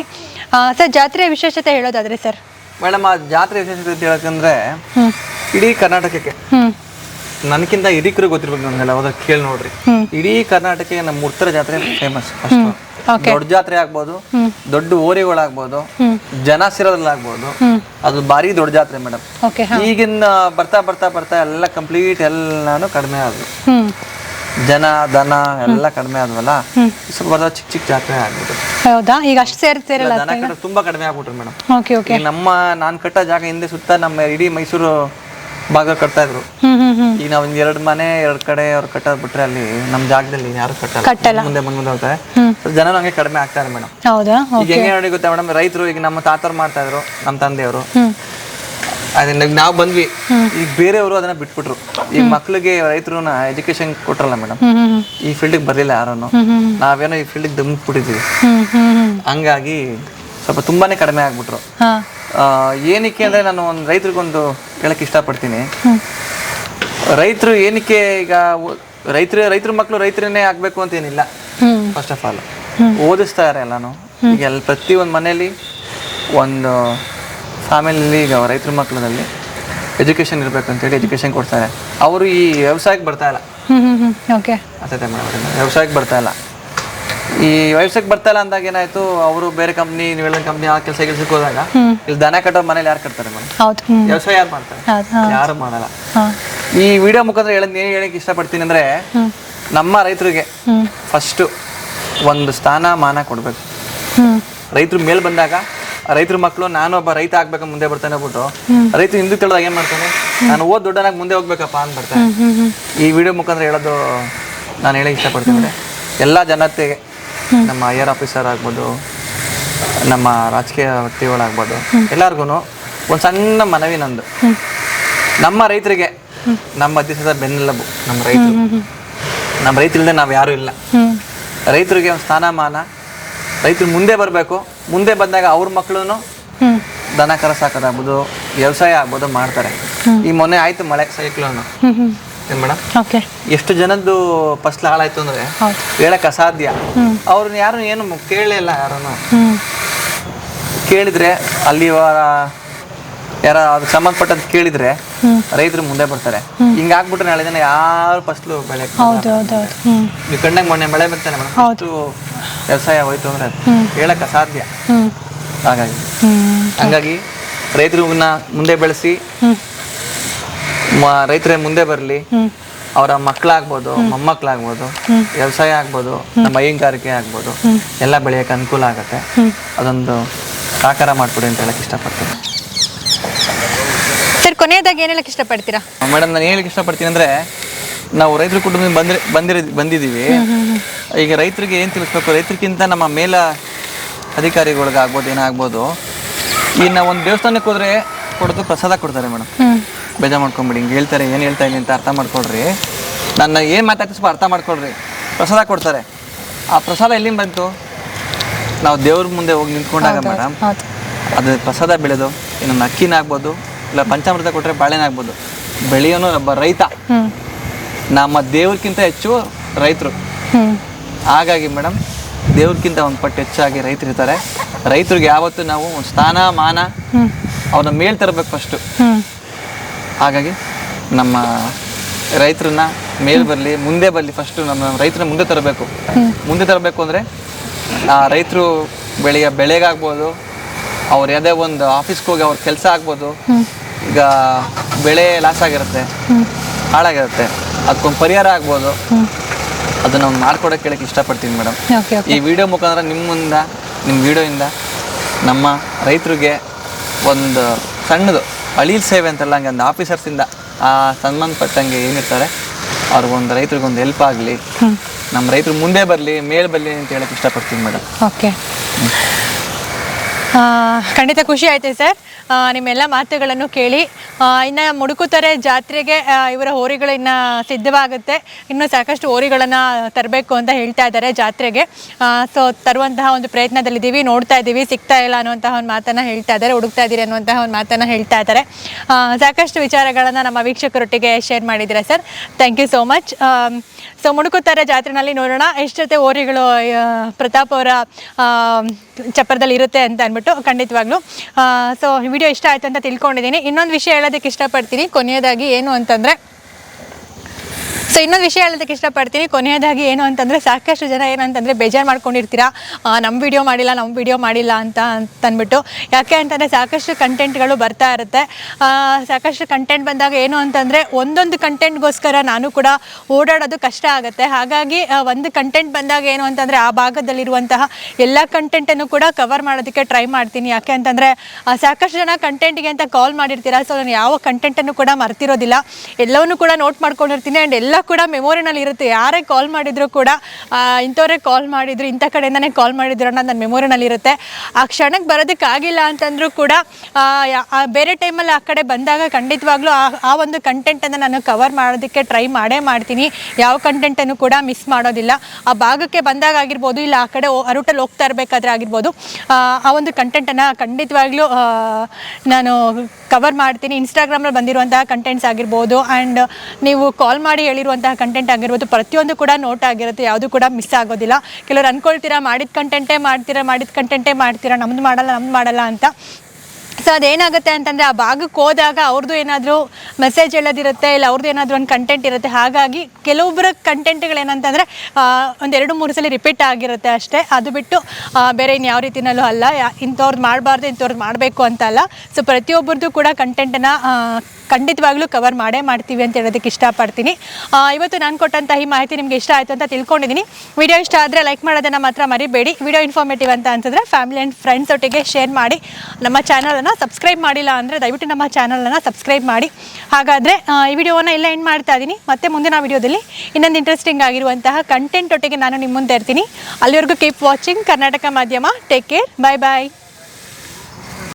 ಸರ್ ಜಾತ್ರೆಯ ವಿಶೇಷತೆ ಹೇಳೋದಾದರೆ ಸರ್ ಮೇಡಮ್ ಆ ಜಾತ್ರೆ ವಿಶೇಷತೆ ಹೇಳಕಂದ್ರೆ ಹೇಳಕ್ಕಂದ್ರೆ ಇಡೀ ಕರ್ನಾಟಕಕ್ಕೆ ನನಗಿಂತ ಹಿರಿಕರು ಗೊತ್ತಿರ್ಬೇಕು ನನಗೆಲ್ಲ ಹೋದಾಗ ಕೇಳಿ ನೋಡ್ರಿ. ಇಡೀ ಕರ್ನಾಟಕಕ್ಕೆ ನಮ್ಮ ಉತ್ತರ ಜಾತ್ರೆ ಫೇಮಸ್ ಫಸ್ಟ್ ದೊಡ್ಡ ಜಾತ್ರೆ ಆಗ್ಬೋದು ದೊಡ್ಡ ಓರಿಗಳಾಗ್ಬೋದು ಜನ ಸಿರೋದ್ರಲ್ಲಾಗ್ಬೋದು ಅದು ಭಾರಿ ದೊಡ್ಡ ಜಾತ್ರೆ ಮೇಡಮ್. ಈಗಿನ ಬರ್ತಾ ಬರ್ತಾ ಬರ್ತಾ ಎಲ್ಲ ಕಂಪ್ಲೀಟ್ ಎಲ್ಲಾನು ಕಡಿಮೆ ಆದ್ವು. ಹ್ಞೂ ಜನ ದನ ಎಲ್ಲ ಕಡಿಮೆ ಆದ್ವಲ್ಲ? ಸ್ವಲ್ಪ ಚಿಕ್ಕ ಚಿಕ್ಕ ಜಾತ್ರೆ ಆಗ್ಬಿಟ್ಟು ಹೌದಾ? ಈಗ ಅಷ್ಟು ಸೇರಿ ದನ ಕಟ್ಟ ತುಂಬಾ ಕಡಿಮೆ ಆಗ್ಬಿಟ್ರು ಮೇಡಮ್. ನಮ್ಮ ನಾನ್ ಕಟ್ಟ ಜಾಗ ಹಿಂದೆ ಸುತ್ತ ನಮ್ಮ ಇಡೀ ಮೈಸೂರು ಭಾಗ ಕಟ್ತಾ ಇದ್ರು. ಈಗ ನಾವ್ ಒಂದ್ ಎರಡ್ ಮನೆ ಎರಡ್ ಕಡೆ ಅವ್ರು ಕಟ್ಟೋದ್ ಬಿಟ್ರೆ ಅಲ್ಲಿ ನಮ್ ಜಾಗದಲ್ಲಿ ಯಾರು ಕಟ್ಟಲ್ಲ. ಮುಂದೆ ಮುಂದೆ ಮುಂದೆ ಹೋಗ್ತಾರೆ. ಜನ ಹಂಗೆ ಕಡಿಮೆ ಆಗ್ತಾರೆ ಮೇಡಮ್ ಹೌದಾ? ಈಗ ಹೆಂಗೆ ನೋಡಿ ಗೊತ್ತಾ ಮೇಡಮ್ ರೈತರು ಈಗ ನಮ್ಮ ತಾತರು ಮಾಡ್ತಾ ಇದ್ರು ನಮ್ಮ ತಂದೆಯವರು. ಅದನ್ನ ನಾವ್ ಬಂದ್ವಿ. ಈಗ ಬೇರೆಯವರು ಅದನ್ನ ಬಿಟ್ಬಿಟ್ರು. ಈಗ ಮಕ್ಳಿಗೆ ರೈತರು ಎಜುಕೇಶನ್ ಕೊಟ್ರಲ್ಲ ಮೇಡಮ್ ಈ ಫೀಲ್ಡಿಗೆ ಬರ್ಲಿಲ್ಲ ಯಾರನ್ನು. ನಾವೇನೋ ಈ ಫೀಲ್ಡಿಗೆ ದುಮ್ಕ್ ಬಿಟ್ಟಿದ್ವಿ ಹಂಗಾಗಿ ಸ್ವಲ್ಪ ತುಂಬಾನೇ ಕಡಿಮೆ ಆಗ್ಬಿಟ್ರು. ಏನಕ್ಕೆ ಅಂದ್ರೆ ನಾನು ಒಂದು ರೈತರಿಗೊಂದು ಹೇಳಕ್ ಇಷ್ಟಪಡ್ತೀನಿ. ರೈತರು ಏನಕ್ಕೆ ಈಗ ರೈತರು ರೈತರ ಮಕ್ಕಳು ರೈತರನ್ನೇ ಆಗ್ಬೇಕು ಅಂತ ಏನಿಲ್ಲ ಫಸ್ಟ್ ಆಫ್ ಆಲ್ ಓದಿಸ್ತಾರೆ ಎಲ್ಲಾನು. ಈಗ ಎಲ್ಲ ಪ್ರತಿ ಒಂದು ಮನೆಯಲ್ಲಿ ಒಂದು ಫ್ಯಾಮಿಲಿಲಿ ಈಗ ರೈತರ ಮಕ್ಕಳಲ್ಲಿ ಎಜುಕೇಶನ್ ಇರಬೇಕು ಅಂತೇಳಿ ಎಜುಕೇಶನ್ ಕೊಡ್ತಾರೆ. ಅವರು ಈ ವ್ಯವಸಾಯಕ್ಕೆ ಬರ್ತಾ ಇಲ್ಲ. ಓಕೆ ಮೇಡಮ್ ವ್ಯವಸಾಯಕ್ಕೆ ಬರ್ತಾ ಇಲ್ಲ. ಈ ವ್ಯವಸಾಯಕ್ಕೆ ಬರ್ತಾ ಇಲ್ಲ ಅಂದಾಗ ಏನಾಯ್ತು ಅವರು ಬೇರೆ ಕಂಪ್ನಿ ನೀವು ಹೇಳಿದ ಕಂಪ್ನಿ ಆ ಕೆಲಸ ಕೆಲಸಕ್ಕೆ ಹೋದಾಗ ಇಲ್ಲಿ ದನ ಕಟ್ಟೋ ಮನೇಲಿ ಯಾರು ಕಟ್ತಾರೆ ಮೇಡಮ್? ವ್ಯವಸಾಯ ಯಾರು ಮಾಡ್ತಾರೆ? ಯಾರು ಮಾಡಲ್ಲ. ಈ ವಿಡಿಯೋ ಮುಖಾಂತರ ಹೇಳೋದು ಏನು ಹೇಳಕ್ಕೆ ಇಷ್ಟಪಡ್ತೀನಿ ಅಂದ್ರೆ ನಮ್ಮ ರೈತರಿಗೆ ಫಸ್ಟ್ ಒಂದು ಸ್ಥಾನ ಮಾನ ಕೊಡಬೇಕು. ರೈತರು ಮೇಲ್ ಬಂದಾಗ ರೈತರ ಮಕ್ಕಳು ನಾನು ಒಬ್ಬ ರೈತ ಆಗ್ಬೇಕು ಮುಂದೆ ಬರ್ತಾನೆ ಬಿಟ್ಟು ರೈತ ಹಿಂದೆ ತಿಳಿದಾಗ ಏನ್ ಮಾಡ್ತಾನೆ ನಾನು ಓದ್ ದೊಡ್ಡನಾಗಿ ಮುಂದೆ ಹೋಗ್ಬೇಕಪ್ಪ ಅಂತ ಬರ್ತಾನೆ ಈ ವಿಡಿಯೋ ಮುಖಾಂತರ ಹೇಳೋದು ನಾನು ಹೇಳಕ್ ಇಷ್ಟಪಡ್ತೀನಿ ಎಲ್ಲ ಜನತೆಗೆ ನಮ್ಮ ಆರ್ ಆಫೀಸರ್ ಆಗ್ಬೋದು ನಮ್ಮ ರಾಜಕೀಯ ವ್ಯಕ್ತಿಗಳಾಗ್ಬೋದು ಎಲ್ಲರಿಗೂ ಒಂದು ಸಣ್ಣ ಮನವಿ ನಂದು. ನಮ್ಮ ರೈತರಿಗೆ ನಮ್ಮ ದೇಶದ ಬೆನ್ನೆಲುಬು ನಮ್ಮ ರೈತರು. ನಮ್ಮ ರೈತರಿಲ್ಲದೆ ನಾವು ಯಾರೂ ಇಲ್ಲ. ರೈತರಿಗೆ ಒಂದು ಸ್ಥಾನಮಾನ ರೈತರು ಮುಂದೆ ಬರಬೇಕು ಮುಂದೆ ಬಂದಾಗ ಅವ್ರ ಮಕ್ಕಳು ದನ ಕರ ಸಾಕೋದಾಗ್ಬೋದು ವ್ಯವಸಾಯ ಆಗ್ಬೋದು ಮಾಡ್ತಾರೆ. ಈ ಮೊನ್ನೆ ಆಯ್ತು ಮಳೆ ಸೈಕ್ಲೋನು ಏನ್ ಮೇಡಮ್? ಓಕೆ. ಎಷ್ಟು ಜನದ್ದು ಫಸ್ಲ್ ಹಾಳಾಯ್ತು ಅಂದ್ರೆ ಹೇಳಕ್ ಅಸಾಧ್ಯ. ಅವ್ರನ್ನ ಯಾರು ಏನು ಕೇಳಲಿಲ್ಲ ಯಾರನ್ನು. ಕೇಳಿದ್ರೆ ಅಲ್ಲಿ ಯಾರ ಅದಕ್ಕೆ ಸಂಬಂಧಪಟ್ಟಂತ ಕೇಳಿದ್ರೆ ರೈತರು ಮುಂದೆ ಬರ್ತಾರೆ. ಹಿಂಗಾಗ್ಬಿಟ್ರೆ ನಾಳೆ ದಿನ ಯಾರು ಫಸ್ಲು ಬೆಳೆ ನೀವು ಕಂಡಂಗೆ ಮೊನ್ನೆ ಮಳೆ ಬರ್ತಾನೆ ಮೇಡಮ್? ಅಷ್ಟು ವ್ಯವಸಾಯ ಹೋಯ್ತು ಅಂದ್ರೆ ಹೇಳಕ್ ಅಸಾಧ್ಯ. ಹಾಗಾಗಿ ಹಂಗಾಗಿ ರೈತರನ್ನ ಮುಂದೆ ಬೆಳೆಸಿ ರೈತರೇ ಮುಂದೆ ಬರಲಿ. ಅವರ ಮಕ್ಕಳಾಗ್ಬೋದು ಮೊಮ್ಮಕ್ಕಳಾಗ್ಬೋದು ವ್ಯವಸಾಯ ಆಗ್ಬೋದು ನಮ್ಮ ಹೈನುಗಾರಿಕೆ ಆಗ್ಬೋದು ಎಲ್ಲ ಬೆಳೆಯೋಕೆ ಅನುಕೂಲ ಆಗುತ್ತೆ. ಅದೊಂದು ಸಾಕಾರ ಮಾಡಿಕೊಡಿ ಅಂತ ಹೇಳಕ್ಕೆ ಇಷ್ಟಪಡ್ತೀನಿ. ಸರ್ ಕೊನೆಯದಾಗಿ ಏನ್ ಹೇಳಕ್ ಇಷ್ಟಪಡ್ತೀರಾ? ಮೇಡಮ್ ನಾನು ಹೇಳಕ್ಕೆ ಇಷ್ಟಪಡ್ತೀನಿ ಅಂದ್ರೆ ನಾವು ರೈತರ ಕುಟುಂಬದಿಂದ ಬಂದ್ರೆ ಬಂದಿರ ಬಂದಿದ್ದೀವಿ. ಈಗ ರೈತರಿಗೆ ಏನು ತಿಳಿಸ್ಬೇಕು? ರೈತರಿಗಿಂತ ನಮ್ಮ ಮೇಲ ಅಧಿಕಾರಿಗಳಿಗಾಗ್ಬೋದು ಏನಾಗ್ಬೋದು ಈಗ ನಾವು ಒಂದು ದೇವಸ್ಥಾನಕ್ಕೆ ಹೋದ್ರೆ ಕೊಡೋದು ಪ್ರಸಾದ ಕೊಡ್ತಾರೆ ಮೇಡಮ್. ಬೇಜಾರು ಮಾಡ್ಕೊಂಬಿಡಿ ಹಿಂಗೆ ಹೇಳ್ತಾರೆ ಏನು ಹೇಳ್ತಾ ಇದ್ದೀನಿ ಅಂತ ಅರ್ಥ ಮಾಡ್ಕೊಳ್ರಿ. ನನ್ನ ಏನು ಮಾತಾಡ್ತೀವಿ ಸ್ವಲ್ಪ ಅರ್ಥ ಮಾಡ್ಕೊಳ್ರಿ. ಪ್ರಸಾದ ಕೊಡ್ತಾರೆ. ಆ ಪ್ರಸಾದ ಎಲ್ಲಿಂದ ಬಂತು? ನಾವು ದೇವ್ರ ಮುಂದೆ ಹೋಗಿ ನಿಂತ್ಕೊಂಡಾಗ ಮೇಡಮ್ ಅದು ಪ್ರಸಾದ ಬೆಳೆದು ಇನ್ನು ಅಕ್ಕಿನ ಆಗ್ಬೋದು ಇಲ್ಲ ಪಂಚಾಮೃತ ಕೊಟ್ಟರೆ ಬಾಳೆನ ಆಗ್ಬೋದು. ಬೆಳೆಯೋನು ಒಬ್ಬ ರೈತ. ನಮ್ಮ ದೇವ್ರಕ್ಕಿಂತ ಹೆಚ್ಚು ರೈತರು. ಹಾಗಾಗಿ ಮೇಡಮ್ ದೇವ್ರಕ್ಕಿಂತ ಒಂದು ಪಟ್ಟು ಹೆಚ್ಚಾಗಿ ರೈತರು ಇರ್ತಾರೆ. ರೈತರಿಗೆ ಯಾವತ್ತೂ ನಾವು ಸ್ಥಾನ ಮಾನ ಅವ್ರನ್ನ ಮೇಲ್ ತರಬೇಕು ಫಸ್ಟು ಹಾಗಾಗಿ ನಮ್ಮ ರೈತರನ್ನ ಮೇಲ್ ಬರಲಿ ಮುಂದೆ ಬರಲಿ ಫಸ್ಟ್ ನಮ್ಮ ರೈತರನ್ನ ಮುಂದೆ ತರಬೇಕು. ಮುಂದೆ ತರಬೇಕು ಅಂದರೆ ಆ ರೈತರು ಬೆಳೆಯ ಬೆಳೆಗಾಗ್ಬೋದು ಅವ್ರು ಯಾವುದೇ ಒಂದು ಆಫೀಸ್ಗೆ ಹೋಗಿ ಅವ್ರ ಕೆಲಸ ಆಗ್ಬೋದು ಈಗ ಬೆಳೆ ಲಾಸ್ ಆಗಿರುತ್ತೆ ಹಾಳಾಗಿರುತ್ತೆ ಅದಕ್ಕೊಂದು ಪರಿಹಾರ ಆಗ್ಬೋದು ಅದನ್ನ ಮಾಡ್ಕೊಡೋಕೆ ಕೇಳಕ್ಕೆ ಇಷ್ಟಪಡ್ತೀನಿ ಮೇಡಮ್ ಈ ವಿಡಿಯೋ ಮುಖಾಂತರ ನಿಮ್ಮಿಂದ ನಿಮ್ಮ ವಿಡಿಯೋಯಿಂದ ನಮ್ಮ ರೈತರಿಗೆ ಒಂದು ಸಣ್ಣದು ಅಳೀಲ್ ಸೇವೆ ಅಂತಲ್ಲ ಹಂಗೆ ಒಂದು ಆಫೀಸರ್ಸಿಂದ ಆ ಸಂಬಂಧಪಟ್ಟಂಗೆ ಏನಿರ್ತಾರೆ ಅವ್ರಿಗೊಂದು ರೈತರಿಗೊಂದು ಹೆಲ್ಪ್ ಆಗಲಿ ನಮ್ಮ ರೈತರು ಮುಂದೆ ಬರಲಿ ಮೇಲೆ ಬರಲಿ ಅಂತ ಹೇಳಕ್ಕೆ ಇಷ್ಟಪಡ್ತೀನಿ ಮೇಡಮ್. ಓಕೆ. ಖಂಡಿತ ಖುಷಿ ಆಯ್ತು ಸರ್. ನಿಮ್ಮೆಲ್ಲ ಮಾತುಗಳನ್ನು ಕೇಳಿ ಇನ್ನು ಮುಡುಕುತರೆ ಜಾತ್ರೆಗೆ ಇವರ ಹೋರಿಗಳು ಇನ್ನು ಸಿದ್ಧವಾಗುತ್ತೆ. ಇನ್ನು ಸಾಕಷ್ಟು ಹೋರಿಗಳನ್ನು ತರಬೇಕು ಅಂತ ಹೇಳ್ತಾ ಇದ್ದಾರೆ ಜಾತ್ರೆಗೆ. ಸೊ ತರುವಂತಹ ಒಂದು ಪ್ರಯತ್ನದಲ್ಲಿದ್ದೀವಿ ನೋಡ್ತಾ ಇದ್ದೀವಿ ಸಿಗ್ತಾ ಇಲ್ಲ ಅನ್ನುವಂತಹ ಒಂದು ಮಾತನ್ನು ಹೇಳ್ತಾ ಇದ್ದಾರೆ, ಹುಡುಕ್ತಾ ಇದ್ದೀರಿ ಅನ್ನುವಂತಹ ಒಂದು ಮಾತನ್ನು ಹೇಳ್ತಾ ಇದ್ದಾರೆ. ಸಾಕಷ್ಟು ವಿಚಾರಗಳನ್ನು ನಮ್ಮ ವೀಕ್ಷಕರೊಟ್ಟಿಗೆ ಶೇರ್ ಮಾಡಿದ್ದೀರಾ sir? Thank you so much so ಮುಡುಕುತ್ತಾರೆ ಜಾತ್ರೆನಲ್ಲಿ ನೋಡೋಣ ಎಷ್ಟು ಹೋರಿಗಳು ಪ್ರತಾಪ್ ಅವರ ಚಪ್ಪರದಲ್ಲಿ ಇರುತ್ತೆ ಅಂತ ಅಂದ್ಬಿಟ್ಟು ಖಂಡಿತವಾಗ್ಲೂ. ಸೊ ವಿಡಿಯೋ ಇಷ್ಟ ಆಯ್ತು ಅಂತ ತಿಳ್ಕೊಂಡಿದ್ದೀನಿ. ಇನ್ನೊಂದು ವಿಷಯ ಹೇಳೋದಕ್ಕೆ ಇಷ್ಟಪಡ್ತೀನಿ. ಕೊನೆಯದಾಗಿ ಏನು ಅಂತಂದರೆ ಸೊ ಇನ್ನೊಂದು ವಿಷಯ ಹೇಳೋದಕ್ಕೆ ಇಷ್ಟಪಡ್ತೀನಿ. ಕೊನೆಯದಾಗಿ ಏನು ಅಂತಂದರೆ ಸಾಕಷ್ಟು ಜನ ಏನಂತಂದರೆ ಬೇಜಾರು ಮಾಡ್ಕೊಂಡಿರ್ತೀರಾ? ನಮ್ಮ ವಿಡಿಯೋ ಮಾಡಿಲ್ಲ ನಮ್ಮ ವಿಡಿಯೋ ಮಾಡಿಲ್ಲ ಅಂತ ಅಂತಂದ್ಬಿಟ್ಟು. ಯಾಕೆ ಅಂತಂದರೆ ಸಾಕಷ್ಟು ಕಂಟೆಂಟ್ಗಳು ಬರ್ತಾ ಇರುತ್ತೆ. ಸಾಕಷ್ಟು ಕಂಟೆಂಟ್ ಬಂದಾಗ ಏನು ಅಂತಂದರೆ ಒಂದೊಂದು ಕಂಟೆಂಟ್ಗೋಸ್ಕರ ನಾನು ಕೂಡ ಓಡಾಡೋದು ಕಷ್ಟ ಆಗುತ್ತೆ. ಹಾಗಾಗಿ ಒಂದು ಕಂಟೆಂಟ್ ಬಂದಾಗ ಏನು ಅಂತಂದರೆ ಆ ಭಾಗದಲ್ಲಿರುವಂತಹ ಎಲ್ಲ ಕಂಟೆಂಟನ್ನು ಕೂಡ ಕವರ್ ಮಾಡೋದಕ್ಕೆ ಟ್ರೈ ಮಾಡ್ತೀನಿ. ಯಾಕೆ ಅಂತಂದರೆ ಸಾಕಷ್ಟು ಜನ ಕಂಟೆಂಟ್ಗೆ ಅಂತ ಕಾಲ್ ಮಾಡಿರ್ತೀರಾ? ಸೊ ನಾನು ಯಾವ ಕಂಟೆಂಟನ್ನು ಕೂಡ ಮರ್ತಿರೋದಿಲ್ಲ. ಎಲ್ಲವನ್ನು ಕೂಡ ನೋಟ್ ಮಾಡ್ಕೊಂಡಿರ್ತೀನಿ. ಆ್ಯಂಡ್ ಎಲ್ಲ ಕೂಡ ಮೆಮೊರಿನಲ್ಲಿ ಇರುತ್ತೆ. ಯಾರೇ ಕಾಲ್ ಮಾಡಿದರೂ ಕೂಡ ಇಂಥವರೇ ಕಾಲ್ ಮಾಡಿದ್ರು, ಇಂಥ ಕಡೆಯಿಂದನೇ ಕಾಲ್ ಮಾಡಿದ್ರು ಅನ್ನೋದು ನನ್ನ ಮೆಮೊರಿನಲ್ಲಿ ಇರುತ್ತೆ. ಆ ಕ್ಷಣಕ್ಕೆ ಬರೋದಕ್ಕಾಗಿಲ್ಲ ಅಂತಂದ್ರೂ ಕೂಡ ಬೇರೆ ಟೈಮಲ್ಲಿ ಆ ಕಡೆ ಬಂದಾಗ ಖಂಡಿತವಾಗ್ಲೂ ಆ ಒಂದು ಕಂಟೆಂಟನ್ನು ನಾನು ಕವರ್ ಮಾಡೋದಕ್ಕೆ ಟ್ರೈ ಮಾಡೇ ಮಾಡ್ತೀನಿ. ಯಾವ ಕಂಟೆಂಟನ್ನು ಕೂಡ ಮಿಸ್ ಮಾಡೋದಿಲ್ಲ. ಆ ಭಾಗಕ್ಕೆ ಬಂದಾಗ ಆಗಿರ್ಬೋದು, ಇಲ್ಲ ಆ ಕಡೆ ಅರುಟಲ್ಲಿ ಹೋಗ್ತಾ ಇರಬೇಕಾದ್ರೆ ಆಗಿರ್ಬೋದು, ಆ ಒಂದು ಕಂಟೆಂಟನ್ನು ಖಂಡಿತವಾಗ್ಲೂ ನಾನು ಕವರ್ ಮಾಡ್ತೀನಿ. ಇನ್ಸ್ಟಾಗ್ರಾಮಲ್ಲಿ ಬಂದಿರುವಂತಹ ಕಂಟೆಂಟ್ಸ್ ಆಗಿರ್ಬೋದು ಆ್ಯಂಡ್ ನೀವು ಕಾಲ್ ಮಾಡಿ ಹೇಳಿರುವಂತಹ ಕಂಟೆಂಟ್ ಆಗಿರ್ಬೋದು, ಪ್ರತಿಯೊಂದು ಕೂಡ ನೋಟ್ ಆಗಿರುತ್ತೆ, ಯಾವುದು ಕೂಡ ಮಿಸ್ ಆಗೋದಿಲ್ಲ. ಕೆಲವರು ಅನ್ಕೊಳ್ತೀರಾ, ಮಾಡಿದ ಕಂಟೆಂಟೇ ಮಾಡ್ತೀರಾ, ಮಾಡಿದ ಕಂಟೆಂಟೇ ಮಾಡ್ತೀರಾ, ನಮ್ದು ಮಾಡಲ್ಲ ನಮ್ದು ಮಾಡಲ್ಲ ಅಂತ ಸೊ ಅದೇನಾಗುತ್ತೆ ಅಂತಂದರೆ, ಆ ಭಾಗಕ್ಕೆ ಹೋದಾಗ ಅವ್ರದ್ದು ಏನಾದರೂ ಮೆಸೇಜ್ ಹೇಳೋದಿರುತ್ತೆ, ಇಲ್ಲ ಅವ್ರದ್ದು ಏನಾದರೂ ಒಂದು ಕಂಟೆಂಟ್ ಇರುತ್ತೆ. ಹಾಗಾಗಿ ಕೆಲವೊಬ್ಬರ ಕಂಟೆಂಟ್ಗಳೇನಂತಂದರೆ ಒಂದೆರಡು ಮೂರು ಸಲ ರಿಪೀಟ್ ಆಗಿರುತ್ತೆ ಅಷ್ಟೇ. ಅದು ಬಿಟ್ಟು ಬೇರೆ ಇನ್ನು ಯಾವ ರೀತಿನಲ್ಲೂ ಅಲ್ಲ. ಇಂಥವ್ರದ್ದು ಮಾಡಬಾರ್ದು ಇಂಥವ್ರದ್ದು ಮಾಡಬೇಕು ಅಂತ ಅಲ್ಲ. ಸೊ ಪ್ರತಿಯೊಬ್ಬರದ್ದು ಕೂಡ ಕಂಟೆಂಟನ್ನು ಖಂಡಿತವಾಗ್ಲೂ ಕವರ್ ಮಾಡೇ ಮಾಡ್ತೀವಿ ಅಂತ ಹೇಳೋದಕ್ಕೆ ಇಷ್ಟಪಡ್ತೀನಿ. ಇವತ್ತು ನಾನು ಕೊಟ್ಟಂತಹ ಈ ಮಾಹಿತಿ ನಿಮಗೆ ಇಷ್ಟ ಆಯಿತು ಅಂತ ತಿಳ್ಕೊಂಡಿದ್ದೀನಿ ವಿಡಿಯೋ ಇಷ್ಟ ಆದರೆ ಲೈಕ್ ಮಾಡೋದನ್ನು ಮಾತ್ರ ಮರಿಬೇಡಿ. ವಿಡಿಯೋ ಇನ್ಫಾರ್ಮೇಟಿವ್ ಅಂತ ಅಂತಂದರೆ ಫ್ಯಾಮಿಲಿ ಆ್ಯಂಡ್ ಫ್ರೆಂಡ್ಸ್ ಒಟ್ಟಿಗೆ ಶೇರ್ ಮಾಡಿ. ನಮ್ಮ ಚಾನಲನ್ನು ಸಬ್ಸ್ಕ್ರೈಬ್ ಮಾಡಿಲ್ಲ ಅಂದರೆ ದಯವಿಟ್ಟು ನಮ್ಮ ಚಾನಲನ್ನು ಸಬ್ಸ್ಕ್ರೈಬ್ ಮಾಡಿ. ಹಾಗಾದರೆ ಈ ವಿಡಿಯೋವನ್ನು ಎಲ್ಲ ಎಂಡ್ ಮಾಡ್ತಾ ಇದ್ದೀನಿ ಮತ್ತೆ ಮುಂದಿನ ವಿಡಿಯೋದಲ್ಲಿ ಇನ್ನೊಂದು ಇಂಟ್ರೆಸ್ಟಿಂಗ್ ಆಗಿರುವಂತಹ ಕಂಟೆಂಟ್ ಒಟ್ಟಿಗೆ ನಾನು ನಿಮ್ಮ ಮುಂದೆ ಇರ್ತೀನಿ. ಅಲ್ಲಿವರೆಗೂ ಕೀಪ್ ವಾಚಿಂಗ್ ಕರ್ನಾಟಕ ಮಾಧ್ಯಮ. ಟೇಕ್ ಕೇರ್ ಬಾಯ್ ಬಾಯ್